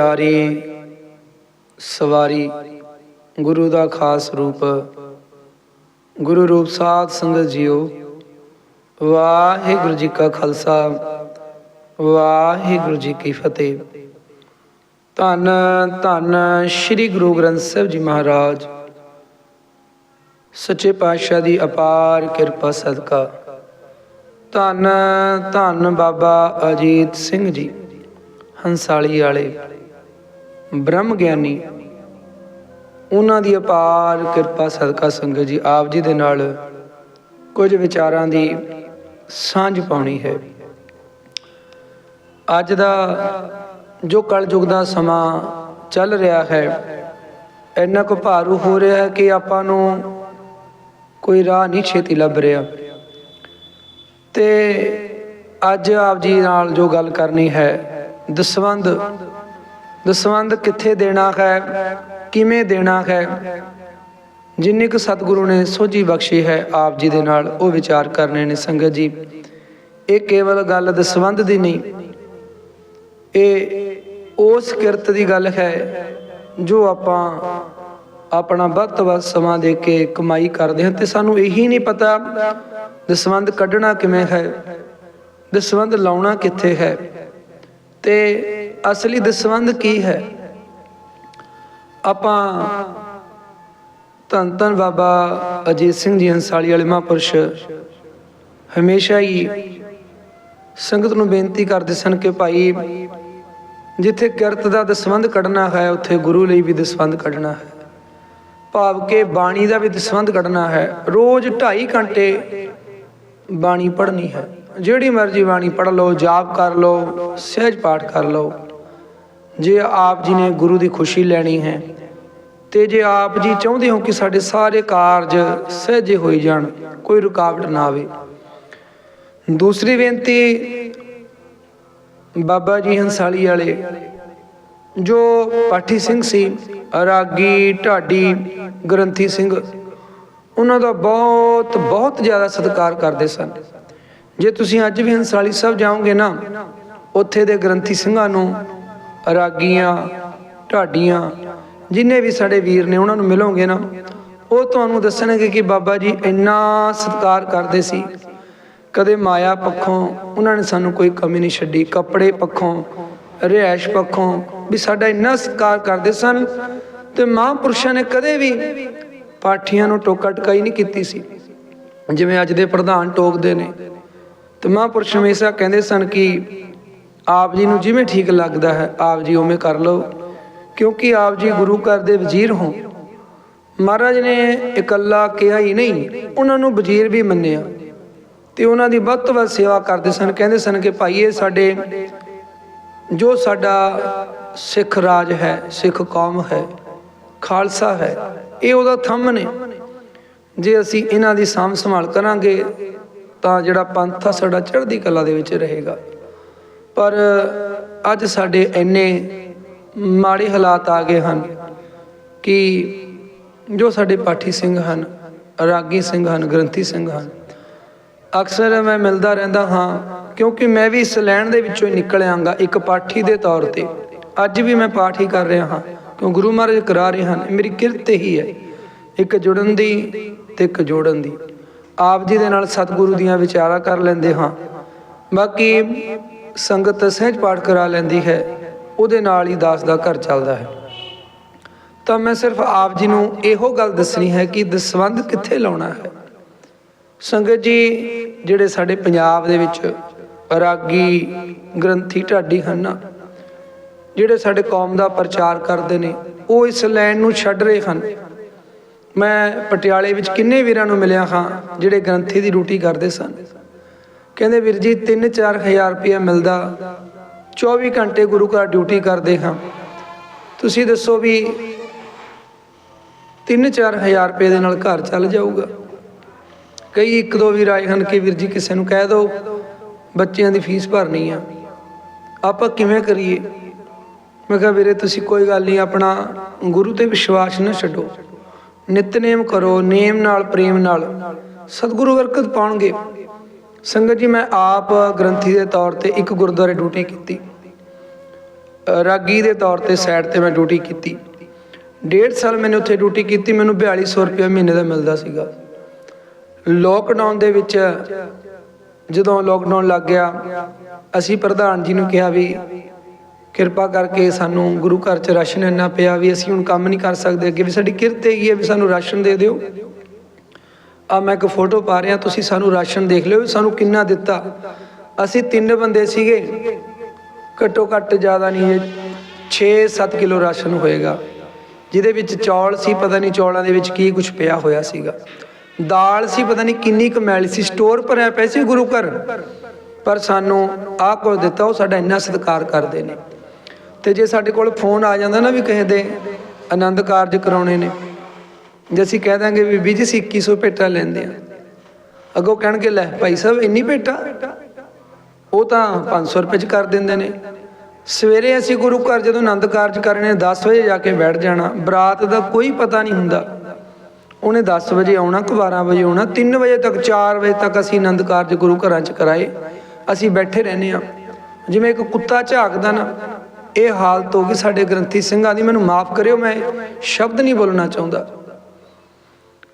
ਪਿਆਰੀ ਸਵਾਰੀ ਗੁਰੂ ਦਾ ਖਾਸ ਰੂਪ, ਗੁਰੂ ਰੂਪ ਸਾਧ ਸੰਗਤ ਜੀਓ। ਵਾਹਿਗੁਰੂ ਜੀ ਕਾ ਖਾਲਸਾ, ਵਾਹਿਗੁਰੂ ਜੀ ਕੀ ਫਤਿਹ। ਧੰਨ ਧੰਨ ਸ੍ਰੀ ਗੁਰੂ ਗ੍ਰੰਥ ਸਾਹਿਬ ਜੀ ਮਹਾਰਾਜ, ਸੱਚੇ ਪਾਤਸ਼ਾਹ ਦੀ ਅਪਾਰ ਕਿਰਪਾ ਸਦਕਾ। ਧੰਨ ਧੰਨ ਬਾਬਾ ਅਜੀਤ ਸਿੰਘ ਜੀ, ਹੰਸਾਲੀ ਵਾਲੇ। ਬ੍ਰਹਮ ਗਿਆਨੀ ਉਹਨਾਂ ਦੀ ਅਪਾਰ ਕਿਰਪਾ ਸਦਕਾ ਸੰਗਤ ਜੀ ਆਪ ਜੀ ਦੇ ਨਾਲ ਕੁਝ ਵਿਚਾਰਾਂ ਦੀ ਸਾਂਝ ਪਾਉਣੀ ਹੈ। ਅੱਜ ਦਾ ਜੋ ਕਲਯੁਗ ਦਾ ਸਮਾਂ ਚੱਲ ਰਿਹਾ ਹੈ, ਇੰਨਾ ਕੁ ਭਾਰੂ ਹੋ ਰਿਹਾ ਹੈ ਕਿ ਆਪਾਂ ਨੂੰ ਕੋਈ ਰਾਹ ਨਹੀਂ ਛੇਤੀ ਲੱਭ ਰਿਹਾ। ਤੇ ਅੱਜ ਆਪ ਜੀ ਨਾਲ ਜੋ ਗੱਲ ਕਰਨੀ ਹੈ ਦਸਵੰਦ ਦਸਵੰਦ ਕਿੱਥੇ ਦੇਣਾ ਹੈ, ਕਿਵੇਂ ਦੇਣਾ ਹੈ? ਜਿੰਨੀ ਕੁ ਸਤਿਗੁਰੂ ਨੇ ਸੋਝੀ ਬਖਸ਼ੀ ਹੈ ਆਪ ਜੀ ਦੇ ਨਾਲ, ਉਹ ਵਿਚਾਰ ਕਰਨੇ ਨੇ ਸੰਗਤ ਜੀ। ਇਹ ਕੇਵਲ ਗੱਲ ਦਸਵੰਦ ਦੀ ਨਹੀਂ, ਇਹ ਉਸ ਕਿਰਤ ਦੀ ਗੱਲ ਹੈ ਜੋ ਆਪਾਂ ਆਪਣਾ ਵੱਧ ਤੋਂ ਵੱਧ ਸਮਾਂ ਦੇ ਕੇ ਕਮਾਈ ਕਰਦੇ ਹਾਂ। ਤੇ ਸਾਨੂੰ ਇਹੀ ਨਹੀਂ ਪਤਾ ਦਸਵੰਦ ਕੱਢਣਾ ਕਿਵੇਂ ਹੈ ਦਸਵੰਦ ਲਾਉਣਾ ਕਿੱਥੇ ਹੈ। ਤੇ ਅਸਲੀ ਦਸਵੰਦ ਕੀ ਹੈ? ਆਪਾਂ ਧੰਨ ਧੰਨ ਬਾਬਾ ਅਜੀਤ ਸਿੰਘ ਜੀ ਹੰਸਾਲੀ ਵਾਲੇ ਮਹਾਂਪੁਰਸ਼ ਹਮੇਸ਼ਾ ਹੀ ਸੰਗਤ ਨੂੰ ਬੇਨਤੀ ਕਰਦੇ ਸਨ ਕਿ ਭਾਈ ਜਿੱਥੇ ਕਿਰਤ ਦਾ ਦਸਵੰਦ ਕੱਢਣਾ ਹੈ, ਉੱਥੇ ਗੁਰੂ ਲਈ ਵੀ ਦਸਵੰਦ ਕੱਢਣਾ ਹੈ। ਭਾਵ ਕਿ ਬਾਣੀ ਦਾ ਵੀ ਦਸਵੰਦ ਕੱਢਣਾ ਹੈ। ਰੋਜ਼ 2.5 ਘੰਟੇ ਬਾਣੀ ਪੜ੍ਹਨੀ ਹੈ। ਜਿਹੜੀ ਮਰਜ਼ੀ ਬਾਣੀ ਪੜ੍ਹ ਲਓ, ਜਾਪ ਕਰ ਲਓ, ਸਹਿਜ ਪਾਠ ਕਰ ਲਓ। ਜੇ ਆਪ ਜੀ ਨੇ ਗੁਰੂ ਦੀ ਖੁਸ਼ੀ ਲੈਣੀ ਹੈ ਤੇ ਜੇ ਆਪ ਜੀ ਚਾਹੁੰਦੇ ਹੋ ਕਿ ਸਾਡੇ ਸਾਰੇ ਕਾਰਜ ਸਹਿਜੇ ਹੋਈ ਜਾਣ, ਕੋਈ ਰੁਕਾਵਟ ਨਾ ਆਵੇ। ਦੂਸਰੀ ਬੇਨਤੀ ਬਾਬਾ ਜੀ ਹੰਸਾਲੀ ਵਾਲੇ, ਜੋ ਪਾਠੀ ਸਿੰਘ ਸੀ, ਰਾਗੀ, ਢਾਡੀ, ਗ੍ਰੰਥੀ ਸਿੰਘ, ਉਹਨਾਂ ਦਾ ਬਹੁਤ ਬਹੁਤ ਜ਼ਿਆਦਾ ਸਤਿਕਾਰ ਕਰਦੇ ਸਨ। ਜੇ ਤੁਸੀਂ ਅੱਜ ਵੀ ਹੰਸਾਲੀ ਸਾਹਿਬ ਜਾਓਗੇ ਨਾ, ਉੱਥੇ ਦੇ ਗ੍ਰੰਥੀ ਸਿੰਘਾਂ ਨੂੰ ਰਾਗੀਆਂ, ਢਾਡੀਆਂ, ਜਿੰਨੇ ਵੀ ਸਾਡੇ ਵੀਰ ਨੇ ਉਹਨਾਂ ਨੂੰ ਮਿਲੋਗੇ ਨਾ, ਉਹ ਤੁਹਾਨੂੰ ਦੱਸਣਗੇ ਕਿ ਬਾਬਾ ਜੀ ਇੰਨਾ ਸਤਿਕਾਰ ਕਰਦੇ ਸੀ। ਕਦੇ ਮਾਇਆ ਪੱਖੋਂ ਉਹਨਾਂ ਨੇ ਸਾਨੂੰ ਕੋਈ ਕਮੀ ਨਹੀਂ ਛੱਡੀ, ਕੱਪੜੇ ਪੱਖੋਂ, ਰਿਹਾਇਸ਼ ਪੱਖੋਂ ਵੀ ਸਾਡਾ ਇੰਨਾ ਸਤਿਕਾਰ ਕਰਦੇ ਸਨ ਤੇ ਮਹਾਂਪੁਰਸ਼ਾਂ ਨੇ ਕਦੇ ਵੀ ਪਾਠੀਆਂ ਨੂੰ ਟੋਕਾ ਟਕਾਈ ਨਹੀਂ ਕੀਤੀ ਸੀ। ਜਿਵੇਂ ਅੱਜ ਦੇ ਪ੍ਰਧਾਨ ਟੋਕਦੇ ਨੇ, ਤੇ ਮਹਾਂਪੁਰਸ਼ ਹਮੇਸ਼ਾ ਕਹਿੰਦੇ ਸਨ ਕਿ ਆਪ ਜੀ ਨੂੰ ਜਿਵੇਂ ਠੀਕ ਲੱਗਦਾ ਹੈ, ਆਪ ਜੀ ਉਵੇਂ ਕਰ ਲਓ। ਕਿਉਂਕਿ ਆਪ ਜੀ ਗੁਰੂ ਘਰ ਦੇ ਵਜ਼ੀਰ ਹੋ। ਮਹਾਰਾਜ ਨੇ ਇਕੱਲਾ ਕਿਹਾ ਹੀ ਨਹੀਂ, ਉਹਨਾਂ ਨੂੰ ਵਜ਼ੀਰ ਵੀ ਮੰਨਿਆ। ਤੇ ਉਹਨਾਂ ਦੀ ਵੱਧ ਤੋਂ ਵੱਧ ਸੇਵਾ ਕਰਦੇ ਸਨ। ਕਹਿੰਦੇ ਸਨ ਕਿ ਭਾਈ, ਇਹ ਸਾਡੇ, ਜੋ ਸਾਡਾ ਸਿੱਖ ਰਾਜ ਹੈ, ਸਿੱਖ ਕੌਮ ਹੈ, ਖਾਲਸਾ ਹੈ, ਇਹ ਉਹਦਾ ਥੰਮ ਨੇ। ਜੇ ਅਸੀਂ ਇਹਨਾਂ ਦੀ ਸਾਂਭ ਸੰਭਾਲ ਕਰਾਂਗੇ, ਤਾਂ ਜਿਹੜਾ ਪੰਥ ਆ, ਸਾਡਾ ਚੜ੍ਹਦੀ ਕਲਾ ਦੇ ਵਿੱਚ ਰਹੇਗਾ। ਪਰ ਅੱਜ ਸਾਡੇ ਇੰਨੇ ਮਾੜੇ ਹਾਲਾਤ ਆ ਗਏ ਹਨ ਕਿ ਜੋ ਸਾਡੇ ਪਾਠੀ ਸਿੰਘ ਹਨ, ਰਾਗੀ ਸਿੰਘ ਹਨ, ਗ੍ਰੰਥੀ ਸਿੰਘ ਹਨ, ਅਕਸਰ ਮੈਂ ਮਿਲਦਾ ਰਹਿੰਦਾ ਹਾਂ, ਕਿਉਂਕਿ ਮੈਂ ਵੀ ਇਸ ਲੈਣ ਦੇ ਵਿੱਚੋਂ ਹੀ ਨਿਕਲ ਆਂਗਾ ਇੱਕ ਪਾਠੀ ਦੇ ਤੌਰ ਤੇ। ਅੱਜ ਵੀ ਮੈਂ ਪਾਠ ਹੀ ਕਰ ਰਿਹਾ ਹਾਂ, ਕਿਉਂ ਗੁਰੂ ਮਹਾਰਾਜ ਕਰਾ ਰਹੇ ਹਨ ਮੇਰੀ ਕਿਰਤ ਹੀ ਹੈ, ਇੱਕ ਜੁੜਨ ਦੀ ਤੇ ਇੱਕ ਜੋੜਨ ਦੀ। ਆਪ ਜੀ ਦੇ ਨਾਲ ਸਤਿਗੁਰੂ ਦੀਆਂ ਵਿਚਾਰਾਂ ਕਰ ਲੈਂਦੇ ਹਾਂ। ਬਾਕੀ ਸੰਗਤ ਸਹਿਜ ਪਾਠ ਕਰਾ ਲੈਂਦੀ ਹੈ, ਉਹਦੇ ਨਾਲ ਹੀ ਦਾਸ ਦਾ ਘਰ ਚੱਲਦਾ ਹੈ। ਤਾਂ ਮੈਂ ਸਿਰਫ ਆਪ ਜੀ ਨੂੰ ਇਹੋ ਗੱਲ ਦੱਸਣੀ ਹੈ ਕਿ ਦਸਵੰਦ ਕਿੱਥੇ ਲਾਉਣਾ ਹੈ? ਸੰਗਤ ਜੀ, ਜਿਹੜੇ ਸਾਡੇ ਪੰਜਾਬ ਦੇ ਵਿੱਚ ਰਾਗੀ ਗ੍ਰੰਥੀ ਢਾਡੀ ਹਨ ਨਾ, ਜਿਹੜੇ ਸਾਡੇ ਕੌਮ ਦਾ ਪ੍ਰਚਾਰ ਕਰਦੇ ਨੇ, ਉਹ ਇਸ ਲਾਈਨ ਨੂੰ ਛੱਡ ਰਹੇ ਹਨ। ਮੈਂ ਪਟਿਆਲੇ ਵਿੱਚ ਕਿੰਨੇ ਵੀਰਾਂ ਨੂੰ ਮਿਲਿਆ ਹਾਂ, ਜਿਹੜੇ ਗ੍ਰੰਥੀ ਦੀ ਡਿਊਟੀ ਕਰਦੇ ਸਨ। ਕਹਿੰਦੇ ਵੀਰ ਜੀ 3-4000 ਰੁਪਏ ਮਿਲਦਾ। 24 ਘੰਟੇ ਗੁਰੂ ਘਰ ਡਿਊਟੀ ਕਰਦੇ ਹਾਂ। ਤੁਸੀਂ ਦੱਸੋ ਵੀ 3-4000 ਰੁਪਏ ਦੇ ਨਾਲ ਘਰ ਚੱਲ ਜਾਊਗਾ। ਕਈ ਇੱਕ ਦੋ ਵੀਰ ਆਏ ਹਨ ਕਿ ਵੀਰ ਜੀ ਕਿਸੇ ਨੂੰ ਕਹਿ ਦਿਓ, ਬੱਚਿਆਂ ਦੀ ਫੀਸ ਭਰਨੀ ਆ। ਆਪਾਂ ਕਿਵੇਂ ਕਰੀਏ? ਮੈਂ ਕਿਹਾ ਵੀਰੇ, ਤੁਸੀਂ ਕੋਈ ਗੱਲ ਨਹੀਂ, ਆਪਣਾ ਗੁਰੂ ਤੇ ਵਿਸ਼ਵਾਸ ਨਾ ਛੱਡੋ। ਨਿਤਨੇਮ ਕਰੋ, ਨੇਮ ਨਾਲ, ਪ੍ਰੇਮ ਨਾਲ। ਸਤਿਗੁਰੂ ਬਰਕਤ ਪਾਉਣਗੇ। ਸੰਗਤ ਜੀ, ਮੈਂ ਆਪ ਗ੍ਰੰਥੀ ਦੇ ਤੌਰ ਤੇ ਇੱਕ ਗੁਰਦੁਆਰੇ ਡਿਊਟੀ ਕੀਤੀ। ਰਾਗੀ ਦੇ ਤੌਰ ਤੇ ਸਾਈਡ ਤੇ ਮੈਂ ਡਿਊਟੀ ਕੀਤੀ। ਡੇਢ ਸਾਲ ਮੈਨੇ ਉੱਥੇ ਡਿਊਟੀ ਕੀਤੀ, ਮੈਨੂੰ 4200 ਰੁਪਏ ਮਹੀਨੇ ਦਾ ਮਿਲਦਾ ਸੀਗਾ। ਲੋਕਡਾਊਨ ਦੇ ਵਿੱਚ ਜਦੋਂ ਲੋਕਡਾਊਨ ਲੱਗ ਗਿਆ, ਅਸੀਂ ਪ੍ਰਧਾਨ ਜੀ ਨੂੰ ਕਿਹਾ ਵੀ ਕਿਰਪਾ ਕਰਕੇ ਸਾਨੂੰ ਗੁਰੂ ਘਰ ਚ ਰਾਸ਼ਨ ਇੰਨਾ ਪਿਆ ਵੀ ਅਸੀਂ ਹੁਣ ਕੰਮ ਨਹੀਂ ਕਰ ਸਕਦੇ, ਅੱਗੇ ਵੀ ਸਾਡੀ ਕਿਰਤ ਹੈਗੀ ਹੈ ਵੀ ਸਾਨੂੰ ਰਾਸ਼ਨ ਦੇ ਦਿਓ। ਆ ਮੈਂ ਇੱਕ ਫੋਟੋ ਪਾ ਰਿਹਾ, ਤੁਸੀਂ ਸਾਨੂੰ ਰਾਸ਼ਨ ਦੇਖ ਲਿਓ ਵੀ ਸਾਨੂੰ ਕਿੰਨਾ ਦਿੱਤਾ। ਅਸੀਂ ਤਿੰਨ ਬੰਦੇ ਸੀਗੇ, ਘੱਟੋ ਘੱਟ ਜ਼ਿਆਦਾ ਨਹੀਂ ਇਹ 6-7 ਕਿਲੋ ਰਾਸ਼ਨ ਹੋਏਗਾ। ਜਿਹਦੇ ਵਿੱਚ ਚੌਲ ਸੀ, ਪਤਾ ਨਹੀਂ ਚੌਲਾਂ ਦੇ ਵਿੱਚ ਕੀ ਕੁਝ ਪਿਆ ਹੋਇਆ ਸੀਗਾ। ਦਾਲ ਸੀ, ਪਤਾ ਨਹੀਂ ਕਿੰਨੀ ਕਮੈਲ ਸੀ, ਸਟੋਰ ਭਰਿਆ ਪਏ ਸੀ ਗੁਰੂ ਘਰ। ਪਰ ਸਾਨੂੰ ਆਹ ਕੁਝ ਦਿੱਤਾ, ਉਹ ਸਾਡਾ ਇੰਨਾ ਸਤਿਕਾਰ ਕਰਦੇ ਨੇ। ਤੇ ਜੇ ਸਾਡੇ ਕੋਲ ਫੋਨ ਆ ਜਾਂਦਾ ਨਾ ਵੀ ਕਿਸੇ ਦੇ, ਆਨੰਦ ਕਾਰਜ ਕਰਾਉਣੇ ਨੇ ਜੇ ਅਸੀਂ ਕਹਿ ਦਾਂਗੇ ਵੀ ਬੀਜੀ ਅਸੀਂ 2100 ਭੇਟਾ ਲੈਂਦੇ ਆ ਅੱਗੋਂ ਕਹਿਣਗੇ, ਲੈ ਭਾਈ ਸਾਹਿਬ ਇੰਨੀ ਭੇਟਾ? ਉਹ ਤਾਂ 500 ਰੁਪਏ ਚ ਕਰ ਦਿੰਦੇ ਨੇ। ਸਵੇਰੇ ਅਸੀਂ ਗੁਰੂ ਘਰ ਜਦੋਂ ਆਨੰਦ ਕਾਰਜ ਕਰਨੇ 10 ਵਜੇ ਜਾ ਕੇ ਬੈਠ ਜਾਣਾ। ਬਰਾਤ ਦਾ ਕੋਈ ਪਤਾ ਨਹੀਂ ਹੁੰਦਾ। ਉਹਨੇ 10 ਵਜੇ ਆਉਣਾ ਕਿ 12 ਵਜੇ ਆਉਣਾ 3 ਵਜੇ ਤੱਕ 4 ਵਜੇ ਤੱਕ ਅਸੀਂ ਆਨੰਦ ਕਾਰਜ ਗੁਰੂ ਘਰਾਂ 'ਚ ਕਰਾਏ। ਅਸੀਂ ਬੈਠੇ ਰਹਿੰਦੇ ਆ ਜਿਵੇਂ ਇੱਕ ਕੁੱਤਾ ਝਾਕਦਾ ਨਾ, ਇਹ ਹਾਲਤ ਹੋ ਗਈ ਸਾਡੇ ਗ੍ਰੰਥੀ ਸਿੰਘਾਂ ਦੀ। ਮੈਨੂੰ ਮਾਫ ਕਰਿਓ, ਮੈਂ ਸ਼ਬਦ ਨਹੀਂ ਬੋਲਣਾ ਚਾਹੁੰਦਾ।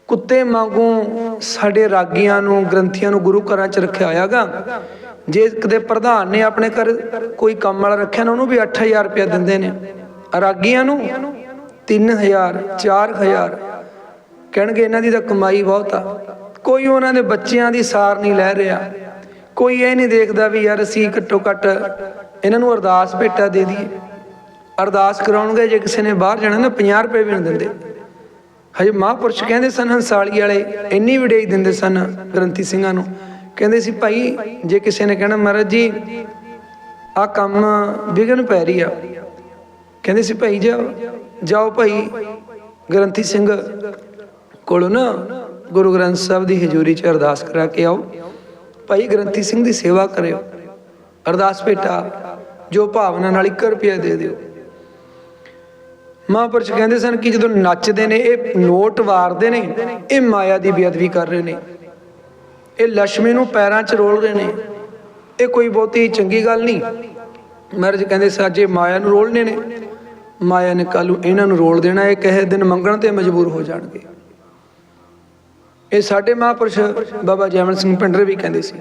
ਕੁੱਤੇ ਵਾਂਗੂ ਸਾਡੇ ਰਾਗੀਆਂ ਨੂੰ, ਗ੍ਰੰਥੀਆਂ ਨੂੰ ਗੁਰੂ ਘਰਾਂ 'ਚ ਰੱਖਿਆ ਹੋਇਆਗਾ। ਜੇ ਕਦੇ ਪ੍ਰਧਾਨ ਨੇ ਆਪਣੇ ਘਰ ਕੋਈ ਕੰਮ ਵਾਲਾ ਰੱਖਿਆ ਨਾ, ਉਹਨੂੰ ਵੀ 8000 ਰੁਪਏ ਦਿੰਦੇ ਨੇ। ਰਾਗੀਆਂ ਨੂੰ 3000 4000 ਕਹਿਣਗੇ ਇਹਨਾਂ ਦੀ ਤਾਂ ਕਮਾਈ ਬਹੁਤ ਆ। ਕੋਈ ਉਹਨਾਂ ਦੇ ਬੱਚਿਆਂ ਦੀ ਸਾਰ ਨਹੀਂ ਲੈ ਰਿਹਾ। ਕੋਈ ਇਹ ਨਹੀਂ ਦੇਖਦਾ ਵੀ ਯਾਰ ਅਸੀਂ ਘੱਟੋ ਘੱਟ ਇਹਨਾਂ ਨੂੰ ਅਰਦਾਸ ਭੇਟਾ ਦੇ ਦਈਏ। ਅਰਦਾਸ ਕਰਾਉਣਗੇ ਜੇ ਕਿਸੇ ਨੇ ਬਾਹਰ ਜਾਣਾ ਨਾ 50 ਰੁਪਏ ਵੀ ਨਹੀਂ ਦਿੰਦੇ। ਹਜੇ ਮਹਾਂਪੁਰਸ਼ ਕਹਿੰਦੇ ਸਨ, ਹੰਸਾਲੀ ਵਾਲੇ ਇੰਨੀ ਵਿਡਾਈ ਦਿੰਦੇ ਸਨ ਗ੍ਰੰਥੀ ਸਿੰਘਾਂ ਨੂੰ। ਕਹਿੰਦੇ ਸੀ, ਭਾਈ, ਜੇ ਕਿਸੇ ਨੇ ਕਹਿਣਾ, ਮਹਾਰਾਜ ਜੀ ਆ ਕੰਮ ਵਿਗਨ ਪੈ ਰਹੀ ਆ। ਕਹਿੰਦੇ ਸੀ, ਭਾਈ ਜਾਓ ਜਾਓ ਭਾਈ, ਗ੍ਰੰਥੀ ਸਿੰਘ ਕੋਲੋਂ ਨਾ ਗੁਰੂ ਗ੍ਰੰਥ ਸਾਹਿਬ ਦੀ ਹਜ਼ੂਰੀ 'ਚ ਅਰਦਾਸ ਕਰਾ ਕੇ ਆਓ। ਭਾਈ, ਗ੍ਰੰਥੀ ਸਿੰਘ ਦੀ ਸੇਵਾ ਕਰਿਓ। ਅਰਦਾਸ ਭੇਟਾ, ਜੋ ਭਾਵਨਾ ਨਾਲ 1 ਰੁਪਿਆ ਦੇ ਦਿਓ। ਮਹਾਂਪੁਰਸ਼ ਕਹਿੰਦੇ ਸਨ ਕਿ ਜਦੋਂ ਨੱਚਦੇ ਨੇ, ਇਹ ਨੋਟ ਵਾਰਦੇ ਨੇ, ਇਹ ਮਾਇਆ ਦੀ ਬੇਅਦਬੀ ਕਰ ਰਹੇ ਨੇ। ਇਹ ਲక్ష్ਮੀ ਨੂੰ ਪੈਰਾਂ 'ਚ ਰੋਲ ਰਹੇ ਨੇ। ਇਹ ਕੋਈ ਬਹੁਤੀ ਚੰਗੀ ਗੱਲ ਨਹੀਂ। ਮਹਾਰਾਜ ਕਹਿੰਦੇ ਸਾਜੇ ਮਾਇਆ ਨੂੰ ਰੋਲਣੇ ਨੇ। ਮਾਇਆ ਨੇ ਕੱਲੂ ਇਹਨਾਂ ਨੂੰ ਰੋਲ ਦੇਣਾ, ਇਹ ਕਹੇ ਦਿਨ ਮੰਗਣ ਤੇ ਮਜਬੂਰ ਹੋ ਜਾਣਗੇ। ਇਹ ਸਾਡੇ ਮਹਾਂਪੁਰਸ਼ ਬਾਬਾ ਜੈਮਲ ਸਿੰਘ ਪਿੰਡਰ ਵੀ ਕਹਿੰਦੇ ਸੀ।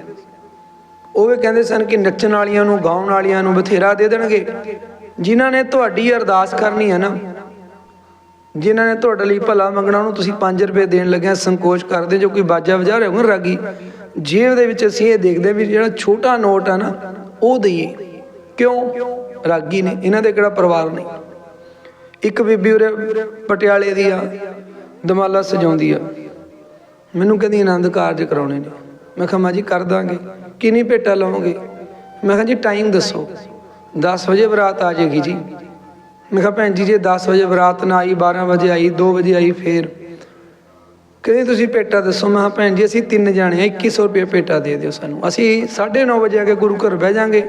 ਉਹ ਵੀ ਕਹਿੰਦੇ ਸਨ ਕਿ ਨੱਚਣ ਵਾਲੀਆਂ ਨੂੰ, ਗਾਉਣ ਵਾਲੀਆਂ ਨੂੰ ਬਥੇਰਾ ਦੇ ਦੇਣਗੇ। ਜਿਨ੍ਹਾਂ ਨੇ ਤੁਹਾਡੀ ਅਰਦਾਸ ਕਰਨੀ ਹੈ ਨਾ ਜਿਨ੍ਹਾਂ ਨੇ ਤੁਹਾਡੇ ਲਈ ਭਲਾ ਮੰਗਣਾ, ਉਹਨੂੰ ਤੁਸੀਂ 5 ਰੁਪਏ ਦੇਣ ਲੱਗਿਆ ਸੰਕੋਚ ਕਰਦੇ ਜੋ ਕੋਈ ਬਾਜਾ ਵਜਾ ਰਿਹਾ ਹੋਊਗਾ, ਰਾਗੀ। ਜੇਬ ਦੇ ਵਿੱਚ ਅਸੀਂ ਇਹ ਦੇਖਦੇ ਵੀ ਜਿਹੜਾ ਛੋਟਾ ਨੋਟ ਆ ਨਾ, ਉਹ ਦਈਏ। ਕਿਉਂ? ਰਾਗੀ ਨੇ, ਇਹਨਾਂ ਦੇ ਕਿਹੜਾ ਪਰਿਵਾਰ ਨਹੀਂ ਇੱਕ ਬੀਬੀ ਉਰੇ ਪਟਿਆਲੇ ਦੀ ਆ, ਦਮਾਲਾ ਸਜਾਉਂਦੀ ਆ। ਮੈਨੂੰ ਕਹਿੰਦੀ, ਆਨੰਦ ਕਾਰਜ ਕਰਾਉਣੇ ਨੇ। ਮੈਂ ਕਿਹਾ, ਮਾਂ ਜੀ, ਕਰ ਦਾਂਗੇ। ਕਿੰਨੀ ਭੇਟਾ ਲਵਾਂਗੇ? ਮੈਂ ਕਿਹਾ, ਜੀ ਟਾਈਮ ਦੱਸੋ। 10 ਵਜੇ ਬਰਾਤ ਆ ਜਾਏਗੀ ਜੀ। ਮੈਂ ਕਿਹਾ ਭੈਣ ਜੀ, ਜੇ 10 ਵਜੇ ਬਰਾਤ ਨਾ ਆਈ 12 ਵਜੇ ਆਈ 2 ਵਜੇ ਆਈ ਫੇਰ। ਕਹਿੰਦੇ ਤੁਸੀਂ ਭੇਟਾ ਦੱਸੋ। ਮੈਂ ਕਿਹਾ ਭੈਣ ਜੀ, ਅਸੀਂ ਤਿੰਨ ਜਾਣੇ ਆ 2100 ਰੁਪਏ ਭੇਟਾ ਦੇ ਦਿਓ ਸਾਨੂੰ। ਅਸੀਂ 9:30 ਵਜੇ ਆ ਕੇ ਗੁਰੂ ਘਰ ਬਹਿ ਜਾਾਂਗੇ।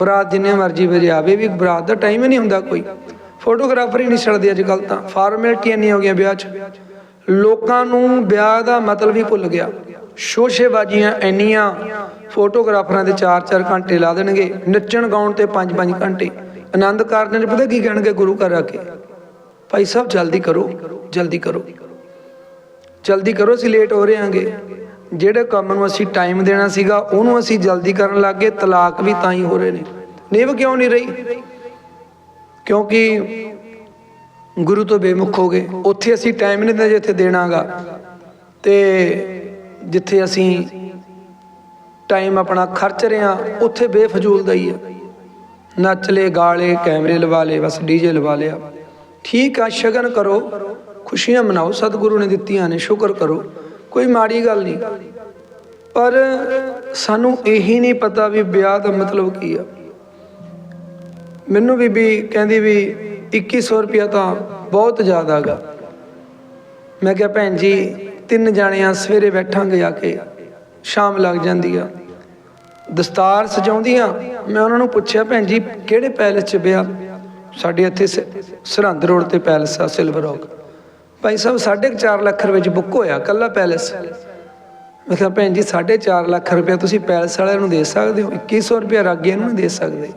ਬਰਾਤ ਜਿੰਨੇ ਮਰਜ਼ੀ ਵਜੇ ਆਵੇ ਵੀ ਬਰਾਤ ਦਾ ਟਾਈਮ ਹੀ ਨਹੀਂ ਹੁੰਦਾ ਕੋਈ। ਫੋਟੋਗ੍ਰਾਫਰ ਹੀ ਨਹੀਂ ਛੱਡਦੇ ਅੱਜ ਕੱਲ ਤਾਂ। ਫਾਰਮੈਲਿਟੀਆਂ ਨਹੀਂ ਹੋ ਗਈਆਂ ਵਿਆਹ 'ਚ। ਲੋਕਾਂ ਨੂੰ ਵਿਆਹ ਦਾ ਮਤਲਬ ਹੀ ਭੁੱਲ ਗਿਆ। ਸ਼ੋਸ਼ੇਬਾਜ਼ੀਆਂ ਇੰਨੀਆਂ। ਫੋਟੋਗ੍ਰਾਫਰਾਂ ਦੇ 4-4 ਘੰਟੇ ਲਾ ਦੇਣਗੇ। ਨੱਚਣ ਗਾਉਣ ਤੇ 5-5 ਘੰਟੇ। ਆਨੰਦ ਕਾਰਜਾਂ 'ਚ ਪਤਾ ਕੀ ਕਹਿਣਗੇ ਗੁਰੂ ਘਰ ਆ ਕੇ? ਭਾਈ ਸਾਹਿਬ, ਜਲਦੀ ਕਰੋ ਜਲਦੀ ਕਰੋ। ਜਲਦੀ ਕਰੋ, ਅਸੀਂ ਲੇਟ ਹੋ ਰਹੇ ਹਾਂਗੇ। ਜਿਹੜੇ ਕੰਮ ਨੂੰ ਅਸੀਂ ਟਾਈਮ ਦੇਣਾ ਸੀਗਾ, ਉਹਨੂੰ ਅਸੀਂ ਜਲਦੀ ਕਰਨ ਲੱਗੇ ਤਲਾਕ ਵੀ ਤਾਂ ਹੀ ਹੋ ਰਹੇ ਨੇ। ਨਿਭ ਕਿਉਂ ਨਹੀਂ ਰਹੀ? ਕਿਉਂਕਿ ਗੁਰੂ ਤੋਂ ਬੇਮੁਖ ਹੋ ਗਏ। ਉੱਥੇ ਅਸੀਂ ਟਾਈਮ ਨਹੀਂ ਦਿੰਦੇ ਜਿੱਥੇ ਦੇਣਾਗਾ। ਤੇ ਜਿੱਥੇ ਅਸੀਂ ਟਾਈਮ ਆਪਣਾ ਖਰਚ ਰਹੇ ਹਾਂ, ਉੱਥੇ ਬੇਫਜ਼ੂਲ ਦਾ ਹੀ ਹੈ। ਨੱਚ ਲੇ ਗਾਲੇ ਕੈਮਰੇ ਲਵਾ ਲੇ, ਬਸ ਡੀਜੇ ਲਵਾ ਲਿਆ। ਠੀਕ ਆ, ਸ਼ਗਨ ਕਰੋ, ਖੁਸ਼ੀਆਂ ਮਨਾਓ, ਸਤਿਗੁਰੂ ਨੇ ਦਿੱਤੀਆਂ ਨੇ, ਸ਼ੁਕਰ ਕਰੋ, ਕੋਈ ਮਾੜੀ ਗੱਲ ਨਹੀਂ। ਪਰ ਸਾਨੂੰ ਇਹੀ ਨਹੀਂ ਪਤਾ ਵੀ ਵਿਆਹ ਦਾ ਮਤਲਬ ਕੀ ਆ। ਮੈਨੂੰ ਬੀਬੀ ਕਹਿੰਦੀ ਵੀ 2100 ਰੁਪਇਆ ਤਾਂ ਬਹੁਤ ਜ਼ਿਆਦਾ ਗਾ। ਮੈਂ ਕਿਹਾ ਭੈਣ ਜੀ, ਤਿੰਨ ਜਾਣਿਆਂ ਸਵੇਰੇ ਬੈਠਾਂਗੇ ਜਾ ਕੇ, ਸ਼ਾਮ ਲੱਗ ਜਾਂਦੀ ਆ। ਦਸਤਾਰ ਸਜਾਉਂਦੀਆਂ। ਮੈਂ ਉਹਨਾਂ ਨੂੰ ਪੁੱਛਿਆ, ਭੈਣ ਜੀ, ਕਿਹੜੇ ਪੈਲਸ 'ਚ ਵਿਆਹ? ਸਾਡੇ ਇੱਥੇ ਸ- ਸਰਹੰਦ ਰੋਡ ਤੇ ਪੈਲਸ ਆ, ਸਿਲਵਰ ਰੌਕ। ਭਾਈ ਸਾਹਿਬ 4.5 ਲੱਖ ਰੁਪਏ 'ਚ ਬੁੱਕ ਹੋਇਆ ਕੱਲਾ ਪੈਲਸ? ਮੈਂ ਕਿਹਾ, ਭੈਣ ਜੀ 4.5 ਲੱਖ ਰੁਪਏ ਤੁਸੀਂ ਪੈਲਸ ਵਾਲਿਆਂ ਨੂੰ ਦੇ ਸਕਦੇ ਹੋ? 2100 ਰੁਪਏ ਰਾਗੀਆਂ ਨੂੰ ਨਹੀਂ ਦੇ ਸਕਦੇ,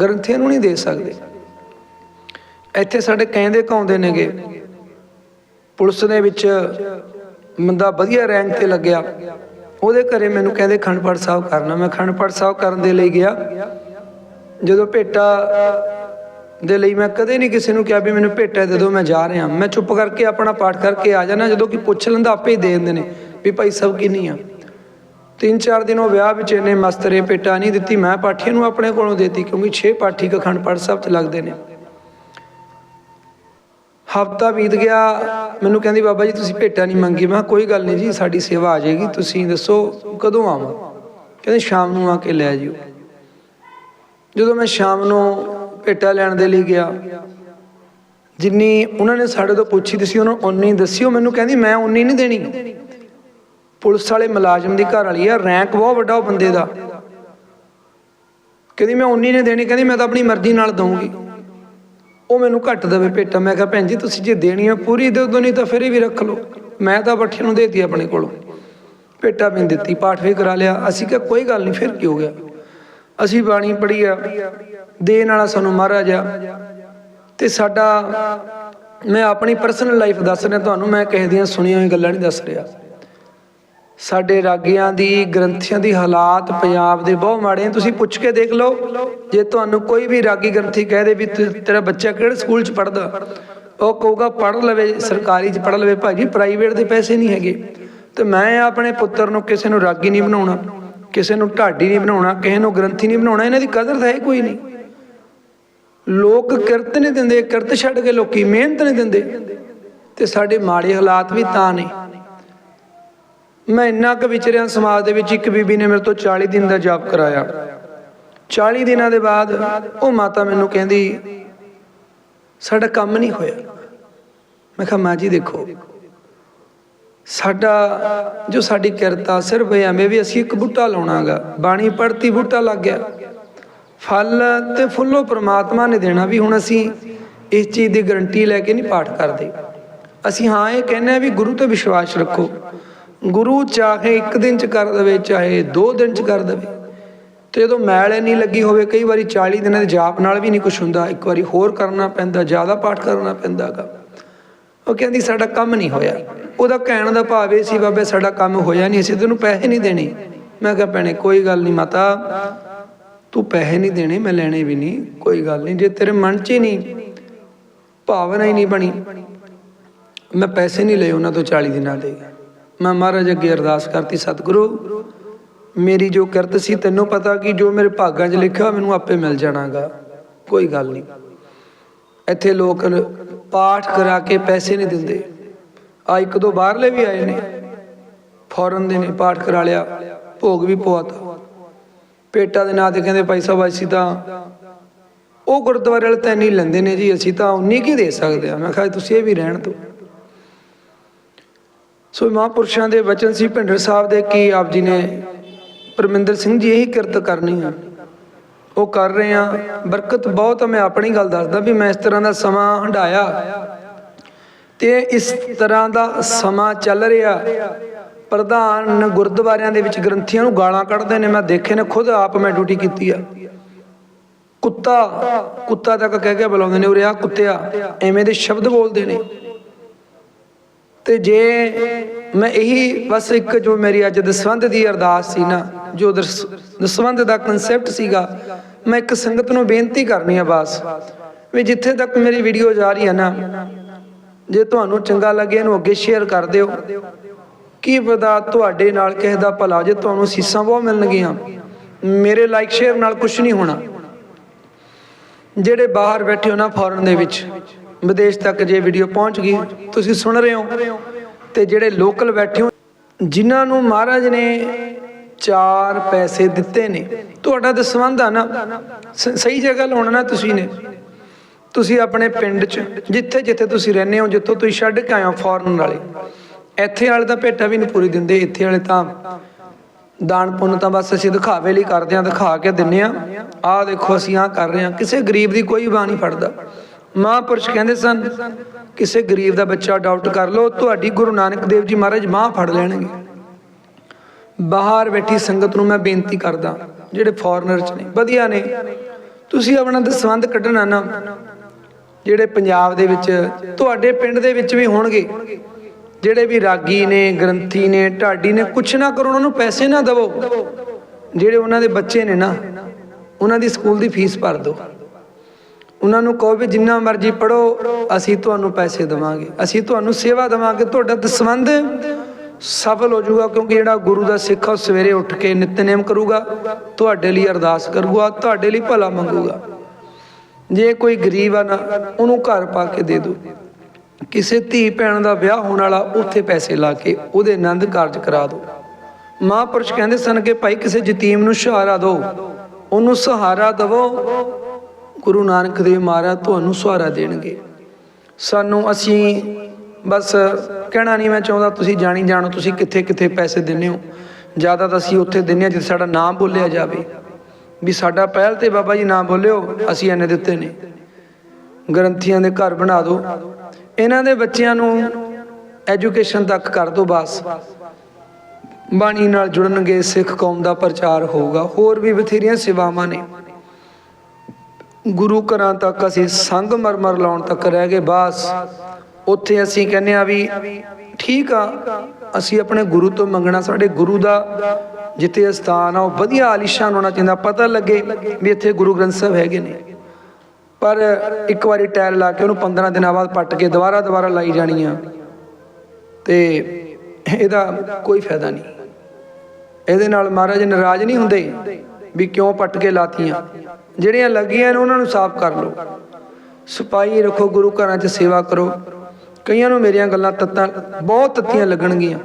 ਗ੍ਰੰਥੀਆਂ ਨੂੰ ਨਹੀਂ ਦੇ ਸਕਦੇ। ਇੱਥੇ ਸਾਡੇ ਕਹਿੰਦੇ ਕਾਉਂਦੇ ਨੇਗੇ, ਪੁਲਿਸ ਦੇ ਵਿੱਚ ਬੰਦਾ ਵਧੀਆ ਰੈਂਕ ਤੇ ਲੱਗਿਆ ਉਹਦੇ ਘਰੇ ਮੈਨੂੰ ਕਹਿੰਦੇ, ਖੰਡਪੜ ਸਾਹਿਬ ਕਰਨਾ। ਮੈਂ ਖੰਡਪੜ ਸਾਹਿਬ ਕਰਨ ਦੇ ਲਈ ਗਿਆ। ਜਦੋਂ ਭੇਟਾ ਦੇ ਲਈ ਮੈਂ ਕਦੇ ਨਹੀਂ ਕਿਸੇ ਨੂੰ ਕਿਹਾ ਵੀ ਮੈਨੂੰ ਭੇਟਾ ਦੇ ਦਿਓ, ਮੈਂ ਜਾ ਰਿਹਾ। ਮੈਂ ਚੁੱਪ ਕਰਕੇ ਆਪਣਾ ਪਾਠ ਕਰਕੇ ਆ ਜਾਣਾ ਜਦੋਂ ਕਿ ਪੁੱਛ ਲੈਂਦਾ, ਆਪੇ ਹੀ ਦੇ ਦਿੰਦੇ ਨੇ ਵੀ ਭਾਈ ਸਭ ਕਿੰਨੀ ਆ। ਤਿੰਨ ਚਾਰ ਦਿਨ ਉਹ ਵਿਆਹ ਵਿੱਚ ਇਹਨੇ ਮਸਤਰੇ ਭੇਟਾ ਨਹੀਂ ਦਿੱਤੀ, ਮੈਂ ਪਾਠੀਆਂ ਨੂੰ ਆਪਣੇ ਕੋਲੋਂ ਦੇਤੀ, ਕਿਉਂਕਿ 6 ਪਾਠੀ ਕ ਅਖੰਡ ਪਾਠ ਸਾਹਿਬ ਚ ਲੱਗਦੇ ਨੇ। ਹਫਤਾ ਬੀਤ ਗਿਆ, ਮੈਨੂੰ ਕਹਿੰਦੀ, ਬਾਬਾ ਜੀ, ਤੁਸੀਂ ਭੇਟਾ ਨਹੀਂ ਮੰਗੀ। ਮੈਂ ਕਿਹਾ, ਕੋਈ ਗੱਲ ਨਹੀਂ ਜੀ, ਸਾਡੀ ਸੇਵਾ ਆ ਜਾਏਗੀ, ਤੁਸੀਂ ਦੱਸੋ ਕਦੋਂ ਆਵਾਂ? ਕਹਿੰਦੇ, ਸ਼ਾਮ ਨੂੰ ਆ ਕੇ ਲੈ ਜਿਓ। ਜਦੋਂ ਮੈਂ ਸ਼ਾਮ ਨੂੰ ਭੇਟਾ ਲੈਣ ਦੇ ਲਈ ਗਿਆ, ਜਿੰਨੀ ਉਹਨਾਂ ਨੇ ਸਾਡੇ ਤੋਂ ਪੁੱਛੀ ਤੁਸੀਂ ਉਹਨੂੰ ਉਨੀ ਦੱਸਿਓ ਮੈਨੂੰ ਕਹਿੰਦੀ, ਮੈਂ ਉਨੀ ਨਹੀਂ ਦੇਣੀ। ਪੁਲਿਸ ਵਾਲੇ ਮੁਲਾਜ਼ਮ ਦੀ ਘਰ ਵਾਲੀ ਆ, ਰੈਂਕ ਬਹੁਤ ਵੱਡਾ ਉਹ ਬੰਦੇ ਦਾ। ਕਹਿੰਦੀ, ਮੈਂ ਉਨੀ ਨਹੀਂ ਦੇਣੀ, ਕਹਿੰਦੀ, ਮੈਂ ਤਾਂ ਆਪਣੀ ਮਰਜ਼ੀ ਨਾਲ ਦਊਂਗੀ। ਉਹ ਮੈਨੂੰ ਘੱਟ ਦੇਵੇ ਭੇਟਾ ਮੈਂ ਕਿਹਾ, ਭੈਣ ਜੀ, ਤੁਸੀਂ ਜੇ ਦੇਣੀ ਆ ਪੂਰੀ ਦੇ ਦੋ ਨਹੀਂ ਤਾਂ ਫਿਰ ਇਹ ਵੀ ਰੱਖ ਲਓ। ਮੈਂ ਤਾਂ ਬੱਠੇ ਨੂੰ ਦੇਤੀ ਆਪਣੇ ਕੋਲੋਂ। ਭੇਟਾ ਵੀ ਦਿੱਤੀ, ਪਾਠ ਵੀ ਕਰਾ ਲਿਆ। ਅਸੀਂ ਕਿਹਾ, ਕੋਈ ਗੱਲ ਨਹੀਂ, ਫਿਰ ਕੀ ਹੋ ਗਿਆ? ਅਸੀਂ ਬਾਣੀ ਪੜ੍ਹੀ ਆ। ਦੇਣ ਵਾਲਾ ਸਾਨੂੰ ਮਹਾਰਾਜ ਆ। ਤੇ ਸਾਡਾ, ਮੈਂ ਆਪਣੀ ਪਰਸਨਲ ਲਾਈਫ ਦੱਸ ਰਿਹਾ ਤੁਹਾਨੂੰ, ਮੈਂ ਕਿਸੇ ਦੀਆਂ ਸੁਣੀਆਂ ਹੋਈਆਂ ਗੱਲਾਂ ਨਹੀਂ ਦੱਸ ਰਿਹਾ। ਸਾਡੇ ਰਾਗੀਆਂ ਦੀ, ਗ੍ਰੰਥੀਆਂ ਦੀ ਹਾਲਾਤ ਪੰਜਾਬ ਦੇ ਬਹੁਤ ਮਾੜੇ ਨੇ। ਤੁਸੀਂ ਪੁੱਛ ਕੇ ਦੇਖ ਲਓ, ਜੇ ਤੁਹਾਨੂੰ ਕੋਈ ਵੀ ਰਾਗੀ ਗ੍ਰੰਥੀ ਕਹਿ ਦੇ ਵੀ ਤੇਰਾ ਬੱਚਾ ਕਿਹੜੇ ਸਕੂਲ 'ਚ ਪੜਦਾ ਉਹ ਕਹੂਗਾ, ਪੜ੍ਹ ਲਵੇ, ਸਰਕਾਰੀ 'ਚ ਪੜ੍ਹ ਲਵੇ ਭਾਜੀ ਪ੍ਰਾਈਵੇਟ ਦੇ ਪੈਸੇ ਨਹੀਂ ਹੈਗੇ। ਤੇ ਮੈਂ ਆਪਣੇ ਪੁੱਤਰ ਨੂੰ ਕਿਸੇ ਨੂੰ ਰਾਗੀ ਨਹੀਂ ਬਣਾਉਣਾ, ਕਿਸੇ ਨੂੰ ਢਾਡੀ ਨਹੀਂ ਬਣਾਉਣਾ, ਕਿਸੇ ਨੂੰ ਗ੍ਰੰਥੀ ਨਹੀਂ ਬਣਾਉਣਾ, ਇਹਨਾਂ ਦੀ ਕਦਰ ਤਾਂ ਹੈ ਕੋਈ ਨਹੀਂ। ਲੋਕ ਕਿਰਤ ਨਹੀਂ ਦਿੰਦੇ, ਕਿਰਤ ਛੱਡ ਕੇ ਲੋਕੀ ਮਿਹਨਤ ਨਹੀਂ ਦਿੰਦੇ। ਤੇ ਸਾਡੇ ਮਾੜੇ ਹਾਲਾਤ ਵੀ ਤਾਂ ਨੇ। ਮੈਂ ਇੰਨਾ ਕੁ ਵਿਚਰਿਆ ਸਮਾਜ ਦੇ ਵਿੱਚ ਇੱਕ ਬੀਬੀ ਨੇ ਮੇਰੇ ਤੋਂ 40 ਦਿਨ ਦਾ ਜਾਪ ਕਰਾਇਆ। 40 ਦਿਨਾਂ ਦੇ ਬਾਅਦ ਉਹ ਮਾਤਾ ਮੈਨੂੰ ਕਹਿੰਦੀ, ਸਾਡਾ ਕੰਮ ਨਹੀਂ ਹੋਇਆ। ਮੈਂ ਕਿਹਾ, ਮਾਂ ਜੀ ਦੇਖੋ, ਸਾਡਾ ਜੋ ਸਾਡੀ ਕਿਰਤਾ ਸਿਰਫ ਇਹ ਐਵੇਂ ਵੀ ਅਸੀਂ ਇੱਕ ਬੂਟਾ ਲਾਉਣਾਗਾ, ਬਾਣੀ ਪੜਤੀ ਬੂਟਾ ਲੱਗ ਗਿਆ। ਫਲ ਤੇ ਫੁੱਲੋ ਪ੍ਰਮਾਤਮਾ ਨੇ ਦੇਣਾ ਵੀ ਹੁਣ ਅਸੀਂ ਇਸ ਚੀਜ਼ ਦੀ ਗਰੰਟੀ ਲੈ ਕੇ ਨਹੀਂ ਪਾਠ ਕਰਦੇ। ਅਸੀਂ ਹਾਂ ਇਹ ਕਹਿੰਦੇ ਆ ਵੀ ਗੁਰੂ ਤੇ ਵਿਸ਼ਵਾਸ ਰੱਖੋ। ਗੁਰੂ ਚਾਹੇ ਇੱਕ ਦਿਨ ਚ ਕਰ ਦੇਵੇ, ਚਾਹੇ ਦੋ ਦਿਨ ਚ ਕਰ ਦੇਵੇ। ਤੇ ਜਦੋਂ ਮੈਲ ਇੰਨੀ ਲੱਗੀ ਹੋਵੇ, ਕਈ ਵਾਰੀ 40 ਦਿਨਾਂ ਦੇ ਜਾਪ ਨਾਲ ਵੀ ਨਹੀਂ ਕੁਝ ਹੁੰਦਾ। ਇੱਕ ਵਾਰੀ ਹੋਰ ਕਰਨਾ ਪੈਂਦਾ, ਜ਼ਿਆਦਾ ਪਾਠ ਕਰਨਾ ਪੈਂਦਾਗਾ ਉਹ ਕਹਿੰਦੀ, ਸਾਡਾ ਕੰਮ ਨਹੀਂ ਹੋਇਆ। ਉਹਦਾ ਕਹਿਣ ਦਾ ਭਾਵ ਇਹ ਸੀ, ਬਾਬੇ, ਸਾਡਾ ਕੰਮ ਹੋਇਆ ਨਹੀਂ। ਅਸੀਂ ਤੈਨੂੰ ਪੈਸੇ ਨਹੀਂ ਦੇਣੇ। ਮੈਂ ਕਿਹਾ, ਭੈਣੇ, ਕੋਈ ਗੱਲ ਨਹੀਂ ਮਾਤਾ। ਤੂੰ ਪੈਸੇ ਨਹੀਂ ਦੇਣੇ, ਮੈਂ ਲੈਣੇ ਵੀ ਨਹੀਂ। ਕੋਈ ਗੱਲ ਨਹੀਂ, ਜੇ ਤੇਰੇ ਮਨ 'ਚ ਹੀ ਨਹੀਂ, ਭਾਵਨਾ ਹੀ ਨਹੀਂ ਬਣੀ, ਮੈਂ ਪੈਸੇ ਨਹੀਂ ਲਏ ਉਹਨਾਂ ਤੋਂ 40 ਦਿਨਾਂ ਦੇ। ਮੈਂ ਮਹਾਰਾਜ ਅੱਗੇ ਅਰਦਾਸ ਕਰਤੀ, ਸਤਿਗੁਰੂ, ਮੇਰੀ ਜੋ ਕਿਰਤ ਸੀ ਤੈਨੂੰ ਪਤਾ ਕਿ ਜੋ ਮੇਰੇ ਭਾਗਾਂ 'ਚ ਲਿਖਿਆ ਮੈਨੂੰ ਆਪੇ ਮਿਲ ਜਾਣਾਗਾ। ਕੋਈ ਗੱਲ ਨਹੀਂ। ਇੱਥੇ ਲੋਕ ਪਾਠ ਕਰਾ ਕੇ ਪੈਸੇ ਨਹੀਂ ਦਿੰਦੇ। ਆ ਇੱਕ ਦੋ ਬਾਹਰਲੇ ਵੀ ਆਏ ਨੇ। ਫੌਰਨ ਦੇ ਨੇ, ਪਾਠ ਕਰਾ ਲਿਆ। ਭੋਗ ਵੀ ਪਵਾਤਾ। ਪੇਟਾ ਦੇ ਨਾਂ ਤੇ ਕਹਿੰਦੇ ਭਾਈ ਸਾਹਿਬ, ਅਸੀਂ ਤਾਂ ਉਹ ਗੁਰਦੁਆਰੇ ਵਾਲੇ ਤਾਂ ਨਹੀਂ ਲੈਂਦੇ ਨੇ ਜੀ, ਅਸੀਂ ਤਾਂ ਉਨੀ ਕੀ ਦੇ ਸਕਦੇ ਆ। ਮੈਂ ਕਿਹਾ, ਤੁਸੀਂ ਇਹ ਵੀ ਰਹਿਣ ਤੋਂ ਸੋ ਮਹਾਂਪੁਰਸ਼ਾਂ ਦੇ ਵਚਨ ਸੀ, ਭਿੰਡਰ ਸਾਹਿਬ ਦੇ, ਕੀ ਆਪ ਜੀ ਨੇ ਪਰਮਿੰਦਰ ਸਿੰਘ ਜੀ ਇਹੀ ਕਿਰਤ ਕਰਨੀ ਆ ਉਹ ਕਰ ਰਹੇ ਆ ਬਰਕਤ ਬਹੁਤ ਮੈਂ ਆਪਣੀ ਗੱਲ ਦੱਸਦਾ ਵੀ ਮੈਂ ਇਸ ਤਰ੍ਹਾਂ ਦਾ ਸਮਾਂ ਹੰਡਾਇਆ ਤੇ ਇਸ ਤਰ੍ਹਾਂ ਦਾ ਸਮਾਂ ਚੱਲ ਰਿਹਾ। ਪ੍ਰਧਾਨ ਗੁਰਦੁਆਰਿਆਂ ਦੇ ਵਿੱਚ ਗ੍ਰੰਥੀਆਂ ਨੂੰ ਗਾਲਾਂ ਕੱਢਦੇ ਨੇ। ਮੈਂ ਦੇਖੇ ਨੇ, ਖੁਦ ਆਪ ਮੈਂ ਡਿਊਟੀ ਕੀਤੀ ਆ। ਕੁੱਤਾ ਕੁੱਤਾ ਤੱਕ ਕਹਿ ਕੇ ਬੁਲਾਉਂਦੇ ਨੇ, ਉਰੇ ਆ ਕੁੱਤਿਆ। ਐਵੇਂ ਦੇ ਸ਼ਬਦ ਬੋਲਦੇ ਨੇ। ਤੇ ਜੇ ਮੈਂ ਇਹੀ ਬਸ ਇੱਕ ਜੋ ਮੇਰੀ ਅੱਜ ਦਸਵੰਧ ਦੀ ਅਰਦਾਸ ਸੀ ਨਾ, ਜੋ ਦਸ- ਦਸਵੰਧ ਦਾ ਕਨਸੈਪਟ ਸੀਗਾ, ਮੈਂ ਇੱਕ ਸੰਗਤ ਨੂੰ ਬੇਨਤੀ ਕਰਨੀ ਆ ਬਸ, ਵੀ ਜਿੱਥੇ ਤੱਕ ਮੇਰੀ ਵੀਡੀਓ ਜਾ ਰਹੀ ਹੈ ਨਾ, ਜੇ ਤੁਹਾਨੂੰ ਚੰਗਾ ਲੱਗੇ ਇਹਨੂੰ ਅੱਗੇ ਸ਼ੇਅਰ ਕਰ ਦਿਓ। ਕੀ ਪਤਾ ਤੁਹਾਡੇ ਨਾਲ ਕਿਸੇ ਦਾ ਭਲਾ ਜੇ ਤੁਹਾਨੂੰ ਸੀਸਾਂ ਬਹੁਤ ਮਿਲਣਗੀਆਂ। ਮੇਰੇ ਲਾਈਕ ਸ਼ੇਅਰ ਨਾਲ ਕੁਝ ਨਹੀਂ ਹੋਣਾ। ਜਿਹੜੇ ਬਾਹਰ ਬੈਠੇ ਹੋ ਨਾ ਫੋਰਨ ਦੇ ਵਿੱਚ। ਵਿਦੇਸ਼ ਤੱਕ ਜੇ ਵੀਡੀਓ ਪਹੁੰਚ ਗਈ, ਤੁਸੀਂ ਸੁਣ ਰਹੇ ਹੋ। ਤੇ ਜਿਹੜੇ ਲੋਕਲ ਬੈਠੇ ਹੋ, ਜਿਨ੍ਹਾਂ ਨੂੰ ਮਹਾਰਾਜ ਨੇ ਚਾਰ ਪੈਸੇ ਦਿੱਤੇ ਨੇ, ਤੁਹਾਡਾ ਦਸਵੰਧ ਆ ਨਾ। ਸਹੀ ਜਗ੍ਹਾ ਲਾਉਣਾ ਨਾ ਤੁਸੀਂ ਨੇ। ਤੁਸੀਂ ਆਪਣੇ ਪਿੰਡ 'ਚ, ਜਿੱਥੇ ਜਿੱਥੇ ਤੁਸੀਂ ਰਹਿੰਦੇ ਹੋ, ਜਿੱਥੋਂ ਤੁਸੀਂ ਛੱਡ ਕੇ ਆਏ ਹੋ ਫੋਰਨ ਵਾਲੇ। ਇੱਥੇ ਵਾਲੇ ਤਾਂ ਭੇਟਾ ਵੀ ਨਹੀਂ ਪੂਰੀ ਦਿੰਦੇ, ਇੱਥੇ ਵਾਲੇ ਤਾਂ ਦਾਨ ਪੁੰਨ ਤਾਂ ਬਸ ਅਸੀਂ ਦਿਖਾਵੇ ਲਈ ਕਰਦੇ ਹਾਂ, ਦਿਖਾ ਕੇ ਦਿੰਨੇ ਆ ਆਹ ਦੇਖੋ ਅਸੀਂ ਆਹ ਕਰ ਰਹੇ ਹਾਂ, ਕਿਸੇ ਗਰੀਬ ਦੀ ਕੋਈ ਬਾਹ ਨਹੀਂ ਫੜਦਾ। ਮਹਾਂਪੁਰਸ਼ ਕਹਿੰਦੇ ਸਨ, ਕਿਸੇ ਗਰੀਬ ਦਾ ਬੱਚਾ ਅਡਾਪਟ ਕਰ ਲਓ, ਤੁਹਾਡੀ ਗੁਰੂ ਨਾਨਕ ਦੇਵ ਜੀ ਮਹਾਰਾਜ ਮਾਂ ਫੜ ਲੈਣਗੇ। ਬਾਹਰ ਬੈਠੀ ਸੰਗਤ ਨੂੰ ਮੈਂ ਬੇਨਤੀ ਕਰਦਾ, ਜਿਹੜੇ ਫੋਰਨਰ ਚ ਨੇ, ਵਧੀਆ ਨੇ, ਤੁਸੀਂ ਆਪਣਾ ਦਸਵੰਧ ਕੱਢਣਾ ਨਾ, ਜਿਹੜੇ ਪੰਜਾਬ ਦੇ ਵਿੱਚ, ਤੁਹਾਡੇ ਪਿੰਡ ਦੇ ਵਿੱਚ ਵੀ ਹੋਣਗੇ, ਜਿਹੜੇ ਵੀ ਰਾਗੀ ਨੇ, ਗ੍ਰੰਥੀ ਨੇ, ਢਾਡੀ ਨੇ, ਕੁਛ ਨਾ ਕਰੋ, ਉਹਨਾਂ ਨੂੰ ਪੈਸੇ ਨਾ ਦਿਵੋ, ਜਿਹੜੇ ਉਹਨਾਂ ਦੇ ਬੱਚੇ ਨੇ ਨਾ, ਉਹਨਾਂ ਦੀ ਸਕੂਲ ਦੀ ਫੀਸ ਭਰ ਦਿਓ। ਉਹਨਾਂ ਨੂੰ ਕਹੋ ਵੀ ਜਿੰਨਾ ਮਰਜ਼ੀ ਪੜੋ ਅਸੀਂ ਤੁਹਾਨੂੰ ਪੈਸੇ ਦੇਵਾਂਗੇ। ਅਸੀਂ ਤੁਹਾਨੂੰ ਸੇਵਾ ਦੇਵਾਂਗੇ। ਤੁਹਾਡਾ ਦਸਵੰਧ ਸਫਲ ਹੋ ਜਾਊਗਾ ਕਿਉਂਕਿ ਜਿਹੜਾ ਗੁਰੂ ਦਾ ਸਿੱਖ ਉਹ ਸਵੇਰੇ ਉੱਠ ਕੇ ਨਿਤਨੇਮ ਕਰੂਗਾ, ਤੁਹਾਡੇ ਲਈ ਅਰਦਾਸ ਕਰੂਗਾ, ਤੁਹਾਡੇ ਲਈ ਭਲਾ ਮੰਗੂਗਾ। ਜੇ ਕੋਈ ਗਰੀਬ ਆ ਨਾ, ਉਹਨੂੰ ਘਰ ਪਾ ਕੇ ਦੇ ਦਿਓ। ਕਿਸੇ ਧੀ ਭੈਣ ਦਾ ਵਿਆਹ ਹੋਣ ਵਾਲਾ, ਉੱਥੇ ਪੈਸੇ ਲਾ ਕੇ ਉਹਦੇ ਆਨੰਦ ਕਾਰਜ ਕਰਾ ਦਿਓ। ਮਹਾਂਪੁਰਸ਼ ਕਹਿੰਦੇ ਸਨ ਕਿ ਭਾਈ, ਕਿਸੇ ਯਤੀਮ ਨੂੰ ਸਹਾਰਾ ਦਿਓ, ਉਹਨੂੰ ਸਹਾਰਾ ਦਿਵੋ ਗੁਰੂ ਨਾਨਕ ਦੇਵ ਮਹਾਰਾਜ ਤੁਹਾਨੂੰ ਸਹਾਰਾ ਦੇਣਗੇ। ਸਾਨੂੰ ਅਸੀਂ ਬਸ ਕਹਿਣਾ ਨਹੀਂ ਮੈਂ ਚਾਹੁੰਦਾ ਤੁਸੀਂ ਜਾਣੀ ਜਾਣੋ, ਤੁਸੀਂ ਕਿੱਥੇ ਕਿੱਥੇ ਪੈਸੇ ਦਿੰਦੇ ਹੋ। ਜ਼ਿਆਦਾ ਤਾਂ ਅਸੀਂ ਉੱਥੇ ਦਿੰਦੇ ਹਾਂ ਜਿੱਥੇ ਸਾਡਾ ਨਾਮ ਬੋਲਿਆ ਜਾਵੇ। ਵੀ ਸਾਡਾ ਪਹਿਲ ਤੇ ਬਾਬਾ ਜੀ ਨਾਮ ਬੋਲਿਓ, ਅਸੀਂ ਇਹਨੇ ਦਿੱਤੇ ਨੇ। ਗ੍ਰੰਥੀਆਂ ਦੇ ਘਰ ਬਣਾ ਦਿਓ। ਇਹਨਾਂ ਦੇ ਬੱਚਿਆਂ ਨੂੰ ਐਜੂਕੇਸ਼ਨ ਤੱਕ ਕਰ ਦਿਓ ਬਸ। ਬਾਣੀ ਨਾਲ ਜੁੜਨਗੇ, ਸਿੱਖ ਕੌਮ ਦਾ ਪ੍ਰਚਾਰ ਹੋਊਗਾ। ਹੋਰ ਵੀ ਬਥੇਰੀਆਂ ਸੇਵਾਵਾਂ ਨੇ। ਗੁਰੂ ਘਰਾਂ ਤੱਕ ਅਸੀਂ ਸੰਗ ਮਰਮਰ ਲਾਉਣ ਤੱਕ ਰਹਿ ਗਏ, ਬਸ। ਉੱਥੇ ਅਸੀਂ ਕਹਿੰਦੇ ਆ ਵੀ ਠੀਕ ਆ, ਅਸੀਂ ਆਪਣੇ ਗੁਰੂ ਤੋਂ ਮੰਗਣਾ, ਸਾਡੇ ਗੁਰੂ ਦਾ ਜਿੱਥੇ ਸਥਾਨ ਆ, ਉਹ ਵਧੀਆ ਆਲੀਸ਼ਾਨ ਹੋਣਾ ਚਾਹੀਦਾ, ਪਤਾ ਲੱਗੇ ਵੀ ਇੱਥੇ ਗੁਰੂ ਗ੍ਰੰਥ ਸਾਹਿਬ ਹੈਗੇ ਨੇ। ਪਰ ਇੱਕ ਵਾਰੀ ਟਾਇਰ ਲਾ ਕੇ ਉਹਨੂੰ 15 ਦਿਨਾਂ ਬਾਅਦ ਪੱਟ ਕੇ ਦੁਬਾਰਾ ਦੁਬਾਰਾ ਲਾਈ ਜਾਣੀ ਆ, ਤੇ ਇਹਦਾ ਕੋਈ ਫਾਇਦਾ ਨਹੀਂ। ਇਹਦੇ ਨਾਲ ਮਹਾਰਾਜ ਨਾਰਾਜ਼ ਨਹੀਂ ਹੁੰਦੇ ਵੀ ਕਿਉਂ ਪੱਟ ਕੇ ਲਾਤੀਆਂ? ਜਿਹੜੀਆਂ ਲੱਗੀਆਂ ਨੇ ਉਹਨਾਂ ਨੂੰ ਸਾਫ਼ ਕਰ ਲਓ। ਸਪਾਈ ਰੱਖੋ, ਗੁਰੂ ਘਰਾਂ 'ਚ ਸੇਵਾ ਕਰੋ। ਕਈਆਂ ਨੂੰ ਮੇਰੀਆਂ ਗੱਲਾਂ ਤੱਤਾਂ, ਬਹੁਤ ਤੱਤੀਆਂ ਲੱਗਣਗੀਆਂ।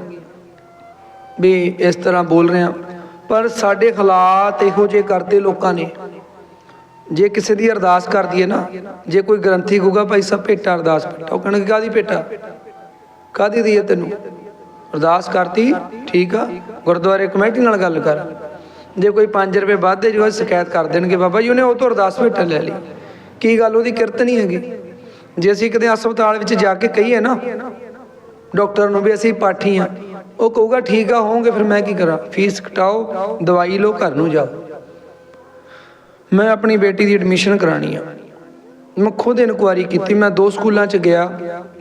ਵੀ ਇਸ ਤਰ੍ਹਾਂ ਬੋਲ ਰਿਹਾ ਪਰ ਸਾਡੇ ਹਾਲਾਤ ਇਹੋ ਜਿਹੇ ਕਰਦੇ ਲੋਕਾਂ ਨੇ। ਜੇ ਕਿਸੇ ਦੀ ਅਰਦਾਸ ਕਰਦੀ ਹੈ ਨਾ, ਜੇ ਕੋਈ ਗ੍ਰੰਥੀ ਕਹੂਗਾ, ਭਾਈ ਸਾਹਿਬ, ਭੇਟਾ, ਅਰਦਾਸ ਭੇਟਾ। ਉਹ ਕਹਿਣਗੇ ਕਾਦੀ ਭੇਟਾ? ਕਾਦੀ ਦੀ ਹੈ ਤੈਨੂੰ? ਅਰਦਾਸ ਕਰਤੀ, ਠੀਕ ਆ। ਗੁਰਦੁਆਰੇ ਕਮੇਟੀ ਨਾਲ ਗੱਲ ਕਰ। ਜੇ ਕੋਈ 5 ਰੁਪਏ ਵੱਧ ਦੇ ਜੋ ਸ਼ਿਕਾਇਤ ਕਰ ਦੇਣਗੇ, ਬਾਬਾ ਜੀ ਉਹਨੇ ਉਹ ਤੋਂ ਅਰਦਾਸ ਭੇਟਾ ਲੈ ਲਈ। ਕੀ ਗੱਲ, ਉਹਦੀ ਕਿਰਤ ਨਹੀਂ ਹੈਗੀ? ਜੇ ਅਸੀਂ ਕਿਤੇ ਹਸਪਤਾਲ ਵਿੱਚ ਜਾ ਕੇ ਕਹੀਏ ਨਾ, ਡਾਕਟਰ ਨੂੰ ਵੀ ਅਸੀਂ ਪਾਠੀ ਆ ਉਹ ਕਹੂਗਾ, ਠੀਕ ਆ ਹੋਵੋਗੇ ਫਿਰ ਮੈਂ ਕੀ ਕਰਾਂ? ਫੀਸ ਕਟਾਓ, ਦਵਾਈ ਲਓ, ਘਰ ਨੂੰ ਜਾਓ। ਮੈਂ ਆਪਣੀ ਬੇਟੀ ਦੀ ਐਡਮਿਸ਼ਨ ਕਰਾਣੀ ਆ। ਮੈਂ ਖੁਦ ਇਨਕੁਆਰੀ ਕੀਤੀ, ਮੈਂ ਦੋ ਸਕੂਲਾਂ 'ਚ ਗਿਆ,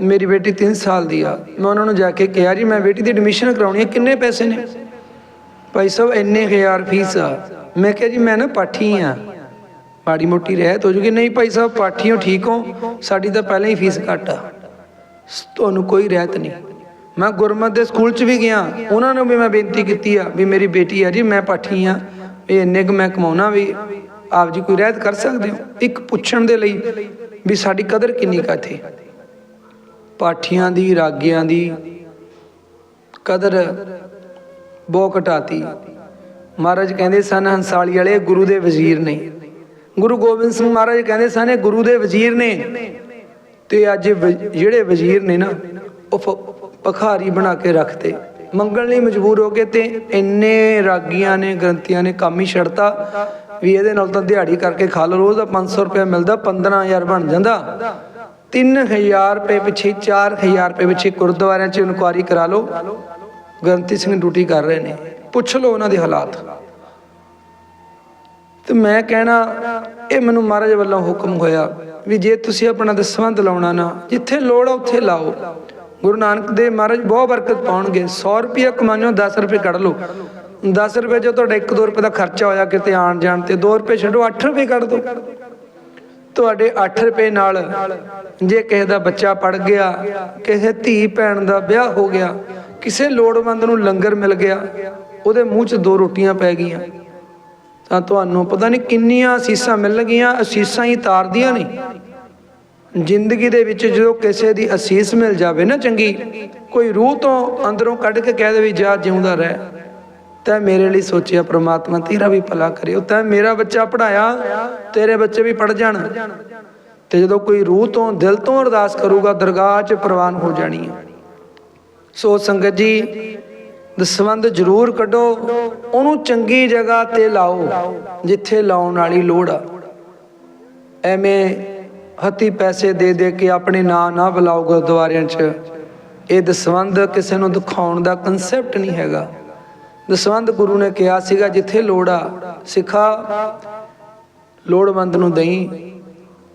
ਮੇਰੀ ਬੇਟੀ 3 ਸਾਲ ਦੀ ਆ। ਮੈਂ ਉਹਨਾਂ ਨੂੰ ਜਾ ਕੇ ਕਿਹਾ, ਜੀ, ਮੈਂ ਬੇਟੀ ਦੀ ਐਡਮਿਸ਼ਨ ਕਰਾਉਣੀ ਆ, ਕਿੰਨੇ ਪੈਸੇ ਨੇ? ਭਾਈ ਸਾਹਿਬ, ਇੰਨੇ ਹਜ਼ਾਰ ਫੀਸ ਆ। ਮੈਂ ਕਿਹਾ ਜੀ, ਮੈਂ ਨਾ ਪਾਠੀ ਆ। ਮਾੜੀ ਮੋਟੀ ਰਹਿਤ ਹੋ ਜੂਗੀ। ਨਹੀਂ ਭਾਈ ਸਾਹਿਬ ਪਾਠੀ ਹੋ ਠੀਕ ਹੋ। ਸਾਡੀ ਤਾਂ ਪਹਿਲਾਂ ਹੀ ਫੀਸ ਘੱਟ ਆ। ਤੁਹਾਨੂੰ ਕੋਈ ਰਹਿਤ ਨਹੀਂ। ਮੈਂ ਗੁਰਮਤ ਦੇ ਸਕੂਲ 'ਚ ਵੀ ਗਿਆ। ਉਹਨਾਂ ਨੂੰ ਵੀ ਮੈਂ ਬੇਨਤੀ ਕੀਤੀ ਆ ਵੀ ਮੇਰੀ ਬੇਟੀ ਆ ਜੀ, ਮੈਂ ਪਾਠੀ ਆ। ਇਹ ਇੰਨੇ ਕੁ ਮੈਂ ਕਮਾਉਣਾ ਵੀ। ਆਪ ਜੀ ਕੋਈ ਰਹਿਤ ਕਰ ਸਕਦੇ ਹੋ? ਇੱਕ ਪੁੱਛਣ ਦੇ ਲਈ ਵੀ ਸਾਡੀ ਕਦਰ ਕਿੰਨੀ ਕਾ ਇੱਥੇ? ਪਾਠੀਆਂ ਦੀ, ਰਾਗਿਆਂ ਦੀ ਕਦਰ ਬਹੁਤ ਘਟਾਤੀ ਮਹਾਰਾਜ ਕਹਿੰਦੇ ਸਨ, ਹੰਸਾਲੀ ਵਾਲੇ ਗੁਰੂ ਦੇ ਵਜ਼ੀਰ ਨੇ। ਗੁਰੂ ਗੋਬਿੰਦ ਸਿੰਘ ਮਹਾਰਾਜ ਕਹਿੰਦੇ ਸਨ, ਇਹ ਗੁਰੂ ਦੇ ਵਜ਼ੀਰ ਨੇ। ਤੇ ਅੱਜ ਜਿਹੜੇ ਵਜ਼ੀਰ ਨੇ ਨਾ, ਉਹ ਪ- ਬਣਾ ਕੇ ਰੱਖਤੇ। ਮੰਗਣ ਲਈ ਮਜਬੂਰ ਹੋ ਗਏ ਤੇ ਇੰਨੇ ਰਾਗੀਆਂ ਨੇ, ਗ੍ਰੰਥੀਆਂ ਨੇ ਕੰਮ ਹੀ ਛੱਡਤਾ ਵੀ ਇਹਦੇ ਨਾਲ ਤਾਂ ਦਿਹਾੜੀ ਕਰਕੇ ਖਾ ਲਓ। ਰੋਜ਼ ਦਾ 500 ਰੁਪਏ ਮਿਲਦਾ 15000 ਬਣ ਜਾਂਦਾ। 3000 ਰੁਪਏ ਪਿੱਛੇ 4000 ਰੁਪਏ ਪਿੱਛੇ ਗੁਰਦੁਆਰਿਆਂ 'ਚ ਇਨਕੁਆਰੀ ਕਰਾ ਲਓ। ਗ੍ਰੰਥੀ ਸਿੰਘ ਡਿਊਟੀ ਕਰ ਰਹੇ ਨੇ, ਪੁੱਛ ਲਓ ਉਹਨਾਂ ਦੇ ਹਾਲਾਤ। ਤੇ ਮੈਂ ਕਹਿਣਾ, ਇਹ ਮੈਨੂੰ ਮਹਾਰਾਜ ਵੱਲੋਂ ਹੁਕਮ ਹੋਇਆ ਵੀ ਜੇ ਤੁਸੀਂ ਆਪਣਾ ਦਸਵੰਧ ਲਾਉਣਾ ਨਾ, ਜਿੱਥੇ ਲੋੜ ਆ ਉੱਥੇ ਲਾਓ। ਗੁਰੂ ਨਾਨਕ ਦੇ ਮਹਾਰਾਜ ਬਹੁਤ ਬਰਕਤ ਪਾਉਣਗੇ 100 ਰੁਪਏ ਕਮਾਈਓ 10 ਰੁਪਏ ਕੱਢ ਲਓ। 10 ਰੁਪਏ ਜੋ ਤੁਹਾਡਾ 1-2 ਰੁਪਏ ਦਾ ਖਰਚਾ ਹੋਇਆ ਕਿਤੇ ਆਣ ਜਾਣ ਤੇ 2 ਰੁਪਏ ਛੱਡੋ 8 ਰੁਪਏ ਕੱਢ ਦਿਓ। ਤੁਹਾਡੇ 8 ਰੁਪਏ ਨਾਲ ਜੇ ਕਿਸੇ ਦਾ ਬੱਚਾ ਪੜ ਗਿਆ, ਕਿਸੇ ਧੀ ਭੈਣ ਦਾ ਵਿਆਹ ਹੋ ਗਿਆ ਕਿਸੇ ਲੋੜਵੰਦ ਨੂੰ ਲੰਗਰ ਮਿਲ ਗਿਆ, ਉਹਦੇ ਮੂੰਹ 'ਚ ਦੋ ਰੋਟੀਆਂ ਪੈ ਗਈਆਂ। ਤਾਂ ਤੁਹਾਨੂੰ ਪਤਾ ਨਹੀਂ ਕਿੰਨੀਆਂ ਅਸੀਸਾਂ ਮਿਲਣਗੀਆਂ ਅਸੀਸਾਂ ਹੀ ਤਾਰਦੀਆਂ ਨੇ। ਜ਼ਿੰਦਗੀ ਦੇ ਵਿੱਚ ਜਦੋਂ ਕਿਸੇ ਦੀ ਅਸੀਸ ਮਿਲ ਜਾਵੇ ਨਾ ਚੰਗੀ, ਕੋਈ ਰੂਹ ਤੋਂ ਅੰਦਰੋਂ ਕੱਢ ਕੇ ਕਹਿ ਦੇਵੇ, ਜਾ ਜਿਉਂਦਾ ਰਹਿ। ਤੈ ਮੇਰੇ ਲਈ ਸੋਚਿਆ, ਪ੍ਰਮਾਤਮਾ ਤੇਰਾ ਵੀ ਭਲਾ ਕਰਿਓ। ਤੈ ਮੇਰਾ ਬੱਚਾ ਪੜਾਇਆ ਤੇਰੇ ਬੱਚੇ ਵੀ ਪੜ ਜਾਣ। ਤੇ ਜਦੋਂ ਕੋਈ ਰੂਹ ਤੋਂ, ਦਿਲ ਤੋਂ ਅਰਦਾਸ ਕਰੂਗਾ, ਦਰਗਾਹ 'ਚ ਪ੍ਰਵਾਨ ਹੋ ਜਾਣੀ ਹੈ। ਸੋ ਸੰਗਤ ਜੀ ਦਸਵੰਦ ਜ਼ਰੂਰ ਕੱਢੋ, ਉਹਨੂੰ ਚੰਗੀ ਜਗ੍ਹਾ ਤੇ ਲਾਓ, ਜਿੱਥੇ ਲਾਉਣ ਵਾਲੀ ਲੋੜ ਆ। ਐਵੇਂ ਹੱਤੀ ਪੈਸੇ ਦੇ ਦੇ ਕੇ ਆਪਣੇ ਨਾਂ ਨਾ ਬੁਲਾਓ ਗੁਰਦੁਆਰਿਆਂ 'ਚ। ਇਹ ਦਸਵੰਦ ਕਿਸੇ ਨੂੰ ਦਿਖਾਉਣ ਦਾ ਕਨਸੈਪਟ ਨਹੀਂ ਹੈਗਾ। ਦਸਵੰਦ ਗੁਰੂ ਨੇ ਕਿਹਾ ਸੀਗਾ, ਜਿੱਥੇ ਲੋੜ ਆ, ਸਿੱਖਾ, ਲੋੜਵੰਦ ਨੂੰ ਦਈ।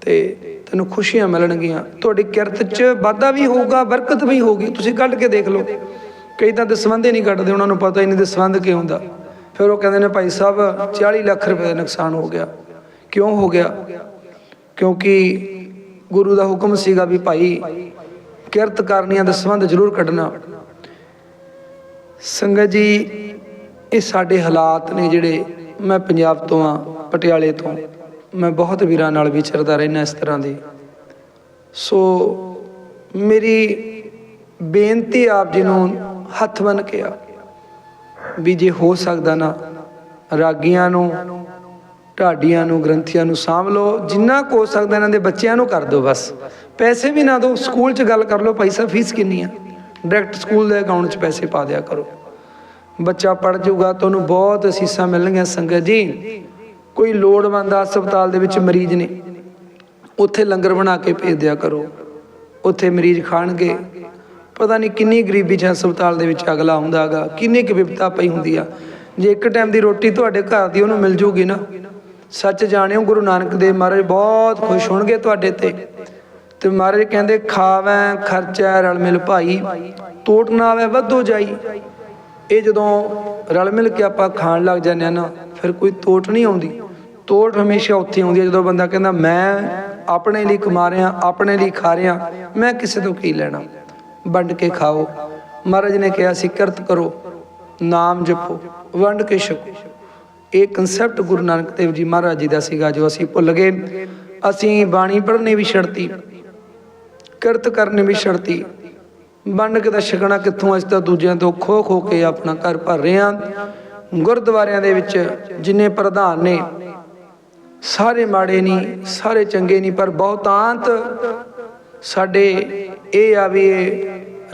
ਤੇ ਤੈਨੂੰ ਖੁਸ਼ੀਆਂ ਮਿਲਣਗੀਆਂ। ਤੁਹਾਡੀ ਕਿਰਤ 'ਚ ਵਾਧਾ ਵੀ ਹੋਊਗਾ, ਬਰਕਤ ਵੀ ਹੋਊਗੀ। ਤੁਸੀਂ ਕੱਢ ਕੇ ਦੇਖ ਲਓ। ਕਈ ਤਾਂ ਦਸਵੰਧ ਹੀ ਨਹੀਂ ਕੱਢਦੇ, ਉਹਨਾਂ ਨੂੰ ਪਤਾ ਹੀ ਨਹੀਂ ਦਸਵੰਧ ਕੀ ਹੁੰਦਾ। ਫਿਰ ਉਹ ਕਹਿੰਦੇ ਨੇ, ਭਾਈ ਸਾਹਿਬ 40 ਲੱਖ ਰੁਪਏ ਦਾ ਨੁਕਸਾਨ ਹੋ ਗਿਆ। ਕਿਉਂ ਹੋ ਗਿਆ? ਕਿਉਂਕਿ ਗੁਰੂ ਦਾ ਹੁਕਮ ਸੀਗਾ ਵੀ ਭਾਈ, ਕਿਰਤ ਕਰਨੀਆਂ, ਦਸਵੰਧ ਜ਼ਰੂਰ ਕੱਢਣਾ। ਸੰਗਤ ਜੀ, ਇਹ ਸਾਡੇ ਹਾਲਾਤ ਨੇ ਜਿਹੜੇ ਮੈਂ ਪੰਜਾਬ ਤੋਂ ਆ ਪਟਿਆਲੇ ਤੋਂ ਮੈਂ ਬਹੁਤ ਵੀਰਾਂ ਨਾਲ ਵਿਚਰਦਾ ਰਹਿਣਾ ਇਸ ਤਰ੍ਹਾਂ ਦੀ। ਸੋ ਮੇਰੀ ਬੇਨਤੀ ਆਪ ਜੀ ਨੂੰ ਹੱਥ ਬੰਨ ਕੇ ਆ ਵੀ ਜੇ ਹੋ ਸਕਦਾ ਨਾ, ਰਾਗੀਆਂ ਨੂੰ, ਢਾਡੀਆਂ ਨੂੰ, ਗ੍ਰੰਥੀਆਂ ਨੂੰ ਸਾਂਭ ਲਓ, ਜਿੰਨਾ ਕੁ ਹੋ ਸਕਦਾ ਇਹਨਾਂ ਦੇ ਬੱਚਿਆਂ ਨੂੰ ਕਰ ਦਿਓ ਬਸ। ਪੈਸੇ ਵੀ ਨਾ ਦਿਓ, ਸਕੂਲ 'ਚ ਗੱਲ ਕਰ ਲਓ, ਭਾਈ ਸਾਹਿਬ ਫੀਸ ਕਿੰਨੀ ਆ? ਡਾਇਰੈਕਟ ਸਕੂਲ ਦੇ ਅਕਾਊਂਟ 'ਚ ਪੈਸੇ ਪਾ ਦਿਆ ਕਰੋ। ਬੱਚਾ ਪੜ ਜਾਊਗਾ ਤੁਹਾਨੂੰ ਬਹੁਤ ਅਸੀਸਾਂ ਮਿਲਣਗੀਆਂ ਸੰਗਤ ਜੀ। ਕੋਈ ਲੋੜਵੰਦ ਹਸਪਤਾਲ ਦੇ ਵਿੱਚ ਮਰੀਜ਼ ਨੇ, ਉੱਥੇ ਲੰਗਰ ਬਣਾ ਕੇ ਭੇਜ ਦਿਆ ਕਰੋ। ਉੱਥੇ ਮਰੀਜ਼ ਖਾਣਗੇ। ਪਤਾ ਨਹੀਂ ਕਿੰਨੀ ਗਰੀਬੀ ਚ ਹਸਪਤਾਲ ਦੇ ਵਿੱਚ ਅਗਲਾ ਹੁੰਦਾਗਾ ਕਿੰਨੀ ਕੁ ਵਿਪਤਾ ਪਈ ਹੁੰਦੀ ਆ। ਜੇ ਇੱਕ ਟਾਈਮ ਦੀ ਰੋਟੀ ਤੁਹਾਡੇ ਘਰ ਦੀ ਉਹਨੂੰ ਮਿਲ ਜੂਗੀ ਨਾ, ਸੱਚ ਜਾਣਿਓ ਗੁਰੂ ਨਾਨਕ ਦੇਵ ਮਹਾਰਾਜ ਬਹੁਤ ਖੁਸ਼ ਹੋਣਗੇ ਤੁਹਾਡੇ ਤੇ। ਤੇ ਮਹਾਰਾਜ ਕਹਿੰਦੇ, ਖਾਵੈ, ਖਰਚੈ, ਰਲ ਮਿਲ ਭਾਈ ਤੋਟ ਨਾ ਆਵੇ ਵੱਧੋ ਜਾਈ। ਇਹ ਜਦੋਂ ਰਲ ਮਿਲ ਕੇ ਆਪਾਂ ਖਾਣ ਲੱਗ ਜਾਂਦੇ ਆ ਨਾ, ਫਿਰ ਕੋਈ ਤੋਟ ਨਹੀਂ ਆਉਂਦੀ। ਤੋਟ ਹਮੇਸ਼ਾ ਉੱਥੇ ਆਉਂਦੀ ਹੈ ਜਦੋਂ ਬੰਦਾ ਕਹਿੰਦਾ, ਮੈਂ ਆਪਣੇ ਲਈ ਕਮਾ ਰਿਹਾ, ਆਪਣੇ ਲਈ ਖਾ ਰਿਹਾ, ਮੈਂ ਕਿਸੇ ਤੋਂ ਕੀ ਲੈਣਾ? ਵੰਡ ਕੇ ਖਾਓ। ਮਹਾਰਾਜ ਨੇ ਕਿਹਾ ਸੀ ਕਿਰਤ ਕਰੋ, ਨਾਮ ਜਪੋ, ਵੰਡ ਕੇ ਛਕੋ। ਇਹ ਕਨਸੈਪਟ ਗੁਰੂ ਨਾਨਕ ਦੇਵ ਜੀ ਮਹਾਰਾਜ ਜੀ ਦਾ ਸੀਗਾ, ਜੋ ਅਸੀਂ ਭੁੱਲ ਗਏ। ਅਸੀਂ ਬਾਣੀ ਪੜ੍ਹਨੀ ਵੀ ਛੱਡਤੀ, ਕਿਰਤ ਕਰਨੀ ਵੀ ਛੱਡਤੀ। ਵੰਡ ਕੇ ਤਾਂ ਛਕਣਾ ਕਿੱਥੋਂ ਅਸੀਂ ਤਾਂ ਦੂਜਿਆਂ ਤੋਂ ਖੋ ਖੋ ਕੇ ਆਪਣਾ ਘਰ ਭਰ ਰਹੇ ਹਾਂ। ਗੁਰਦੁਆਰਿਆਂ ਦੇ ਵਿੱਚ ਜਿੰਨੇ ਪ੍ਰਧਾਨ ਨੇ, ਸਾਰੇ ਮਾੜੇ ਨਹੀਂ, ਸਾਰੇ ਚੰਗੇ ਨਹੀਂ, ਪਰ ਬਹੁਤਾਂਤ ਸਾਡੇ ਇਹ ਆ ਵੀ ਇਹ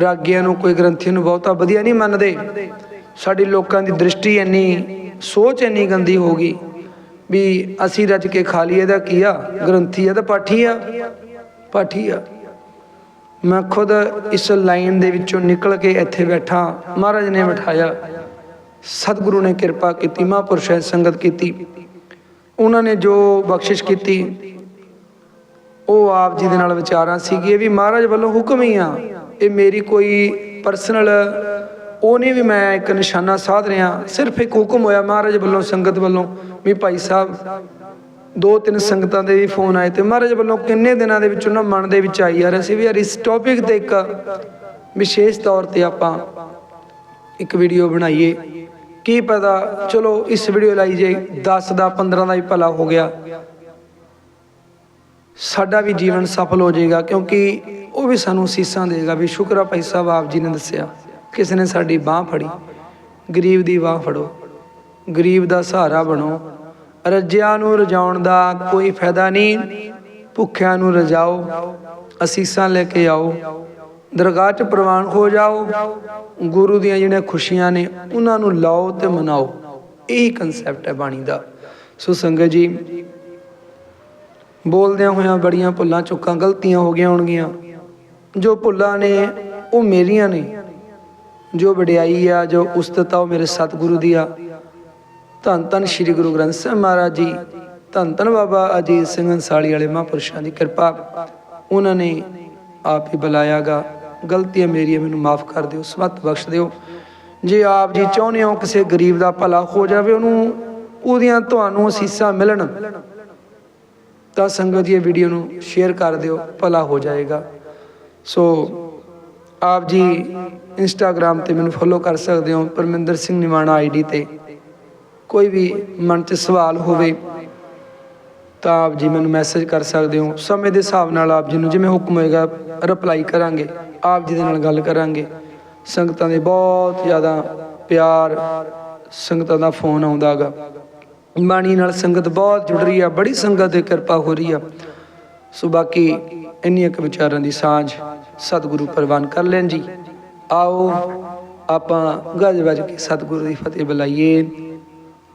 ਰਾਗੀਆਂ ਨੂੰ, ਕੋਈ ਗ੍ਰੰਥੀ ਨੂੰ ਬਹੁਤਾ ਵਧੀਆ ਨਹੀਂ ਮੰਨਦੇ। ਸਾਡੀ ਲੋਕਾਂ ਦੀ ਦ੍ਰਿਸ਼ਟੀ ਇੰਨੀ, ਸੋਚ ਇੰਨੀ ਗੰਦੀ ਹੋ ਗਈ ਵੀ ਅਸੀਂ ਰੱਜ ਕੇ ਖਾ ਲਈਏ ਦਾ ਕੀ ਆ? ਗ੍ਰੰਥੀ ਆ ਤਾਂ ਪਾਠੀ ਆ। ਪਾਠੀ ਆ। ਮੈਂ ਖੁਦ ਇਸ ਲਾਈਨ ਦੇ ਵਿੱਚੋਂ ਨਿਕਲ ਕੇ ਇੱਥੇ ਬੈਠਾ। ਮਹਾਰਾਜ ਨੇ ਬਿਠਾਇਆ। ਸਤਿਗੁਰੂ ਨੇ ਕਿਰਪਾ ਕੀਤੀ, ਮਹਾਂਪੁਰਸ਼ ਹੈ ਸੰਗਤ ਕੀਤੀ। ਉਹਨਾਂ ਨੇ ਜੋ ਬਖਸ਼ਿਸ਼ ਕੀਤੀ, ਉਹ ਆਪ ਜੀ ਦੇ ਨਾਲ ਵਿਚਾਰਾਂ ਸੀਗੀ ਇਹ ਵੀ ਮਹਾਰਾਜ ਵੱਲੋਂ ਹੁਕਮ ਹੀ ਆ। ਇਹ ਮੇਰੀ ਕੋਈ ਪਰਸਨਲ ਉਹ ਨਹੀਂ ਵੀ ਮੈਂ ਇੱਕ ਨਿਸ਼ਾਨਾ ਸਾਧ ਰਿਹਾ। ਸਿਰਫ ਇੱਕ ਹੁਕਮ ਹੋਇਆ ਮਹਾਰਾਜ ਵੱਲੋਂ, ਸੰਗਤ ਵੱਲੋਂ। ਵੀ ਭਾਈ ਸਾਹਿਬ ਦੋ ਤਿੰਨ ਸੰਗਤਾਂ ਦੇ ਵੀ ਫੋਨ ਆਏ ਤੇ ਮਹਾਰਾਜ ਵੱਲੋਂ ਕਿੰਨੇ ਦਿਨਾਂ ਦੇ ਵਿੱਚ ਉਹਨਾਂ ਮਨ ਦੇ ਵਿੱਚ ਆਈ ਯਾਰ ਅਸੀਂ ਵੀ ਯਾਰ ਇਸ ਟੌਪਿਕ ਤੇ ਇੱਕ ਵਿਸ਼ੇਸ਼ ਤੌਰ ਤੇ ਆਪਾਂ ਇੱਕ ਵੀਡੀਓ ਬਣਾਈਏ। ਕੀ ਪਤਾ, ਚਲੋ ਇਸ ਵੀਡੀਓ ਲਾਈ ਜੇ 10 ਦਾ 15 ਦਾ ਹੀ ਭਲਾ ਹੋ ਗਿਆ, ਸਾਡਾ ਵੀ ਜੀਵਨ ਸਫਲ ਹੋ ਜਾਏਗਾ ਕਿਉਂਕਿ ਉਹ ਵੀ ਸਾਨੂੰ ਅਸੀਸਾਂ ਦੇਗਾ ਵੀ ਸ਼ੁਕਰ ਆ ਭਾਈ ਸਾਹਿਬ, ਆਪ ਜੀ ਨੇ ਦੱਸਿਆ, ਕਿਸੇ ਨੇ ਸਾਡੀ ਬਾਹ ਫੜੀ, ਗਰੀਬ ਦੀ ਬਾਹ ਫੜੋ, ਗਰੀਬ ਦਾ ਸਹਾਰਾ ਬਣੋ ਰੱਜਿਆਂ ਨੂੰ ਰਜਾਉਣ ਦਾ ਕੋਈ ਫਾਇਦਾ ਨਹੀਂ। ਭੁੱਖਿਆਂ ਨੂੰ ਰਜਾਓ, ਅਸੀਸਾਂ ਲੈ ਕੇ ਆਓ, ਦਰਗਾਹ 'ਚ ਪ੍ਰਵਾਨ ਹੋ ਜਾਓ। ਗੁਰੂ ਦੀਆਂ ਜਿਹੜੀਆਂ ਖੁਸ਼ੀਆਂ ਨੇ, ਉਹਨਾਂ ਨੂੰ ਲਾਓ ਤੇ ਮਨਾਓ। ਇਹੀ ਕਨਸੈਪਟ ਹੈ ਬਾਣੀ ਦਾ। ਸੋ ਸੰਗਤ ਜੀ, ਬੋਲਦਿਆਂ ਹੋਇਆਂ ਬੜੀਆਂ ਭੁੱਲਾਂ ਚੁੱਕਾਂ, ਗਲਤੀਆਂ ਹੋ ਗਈਆਂ ਹੋਣਗੀਆਂ। ਜੋ ਭੁੱਲਾਂ ਨੇ, ਉਹ ਮੇਰੀਆਂ ਨੇ। ਜੋ ਵਡਿਆਈ ਆ, ਜੋ ਉਸਤਤ ਆ ਉਹ ਮੇਰੇ ਸਤਿਗੁਰੂ ਦੀ ਆ। ਧੰਨ ਧੰਨ ਸ੍ਰੀ ਗੁਰੂ ਗ੍ਰੰਥ ਸਾਹਿਬ ਮਹਾਰਾਜ ਜੀ, ਧੰਨ ਧੰਨ ਬਾਬਾ ਅਜੀਤ ਸਿੰਘ ਅੰਸਾਲੀ ਵਾਲੇ ਮਹਾਂਪੁਰਸ਼ਾਂ ਦੀ ਕਿਰਪਾ, ਉਹਨਾਂ ਨੇ ਆਪ ਹੀ ਬੁਲਾਇਆਗਾ। ਗਲਤੀਆਂ ਮੇਰੀਆਂ ਮੈਨੂੰ ਮਾਫ ਕਰ ਦਿਓ, ਸਮਤ ਬਖਸ਼ ਦਿਓ। ਜੇ ਆਪ ਜੀ ਚਾਹੁੰਦੇ ਹੋ ਕਿਸੇ ਗਰੀਬ ਦਾ ਭਲਾ ਹੋ ਜਾਵੇ, ਉਹਨੂੰ ਉਹਦੀਆਂ ਤੁਹਾਨੂੰ ਅਸੀਸਾਂ ਮਿਲਣ, ਤਾਂ ਸੰਗਤ ਜੀ ਇਹ ਵੀਡੀਓ ਨੂੰ ਸ਼ੇਅਰ ਕਰ ਦਿਓ, ਭਲਾ ਹੋ ਜਾਏਗਾ। ਸੋ ਆਪ ਜੀ ਇੰਸਟਾਗ੍ਰam ਤੇ ਮੈਨੂੰ ਫੋਲੋ ਕਰ ਸਕਦੇ ਹੋ, ਪਰਮਿੰਦਰ ਸਿੰਘ ਨਿਮਾਣਾ ਆਈਡੀ ਤੇ। ਕੋਈ ਵੀ ਮਨ 'ਚ ਸਵਾਲ ਹੋਵੇ ਤਾਂ ਆਪ ਜੀ ਮੈਨੂੰ ਮੈਸੇਜ ਕਰ ਸਕਦੇ ਹੋ। ਸਮੇਂ ਦੇ ਹਿਸਾਬ ਨਾਲ ਆਪ ਜੀ ਨੂੰ ਜਿਵੇਂ ਹੁਕਮ ਹੋਏਗਾ ਰਿਪਲਾਈ ਕਰਾਂਗੇ। ਆਪ ਜੀ ਦੇ ਨਾਲ ਗੱਲ ਕਰਾਂਗੇ। ਸੰਗਤਾਂ ਦੇ ਬਹੁਤ ਜ਼ਿਆਦਾ ਪਿਆਰ ਸੰਗਤਾਂ ਦਾ ਫੋਨ ਆਉਂਦਾਗਾ ਬਾਣੀ ਨਾਲ ਸੰਗਤ ਬਹੁਤ ਜੁੜ ਰਹੀ ਆ, ਬੜੀ ਸੰਗਤ ਦੀ ਕਿਰਪਾ ਹੋ ਰਹੀ ਆ। ਸੋ ਬਾਕੀ ਇੰਨੀਆਂ ਕੁ ਵਿਚਾਰਾਂ ਦੀ ਸਾਂਝ ਸਤਿਗੁਰੂ ਪ੍ਰਵਾਨ ਕਰ ਲੈਣ ਜੀ। ਆਓ, ਆਪਾਂ ਗੱਜ ਵੱਜ ਕੇ ਸਤਿਗੁਰੂ ਦੀ ਫਤਿਹ ਬੁਲਾਈਏ।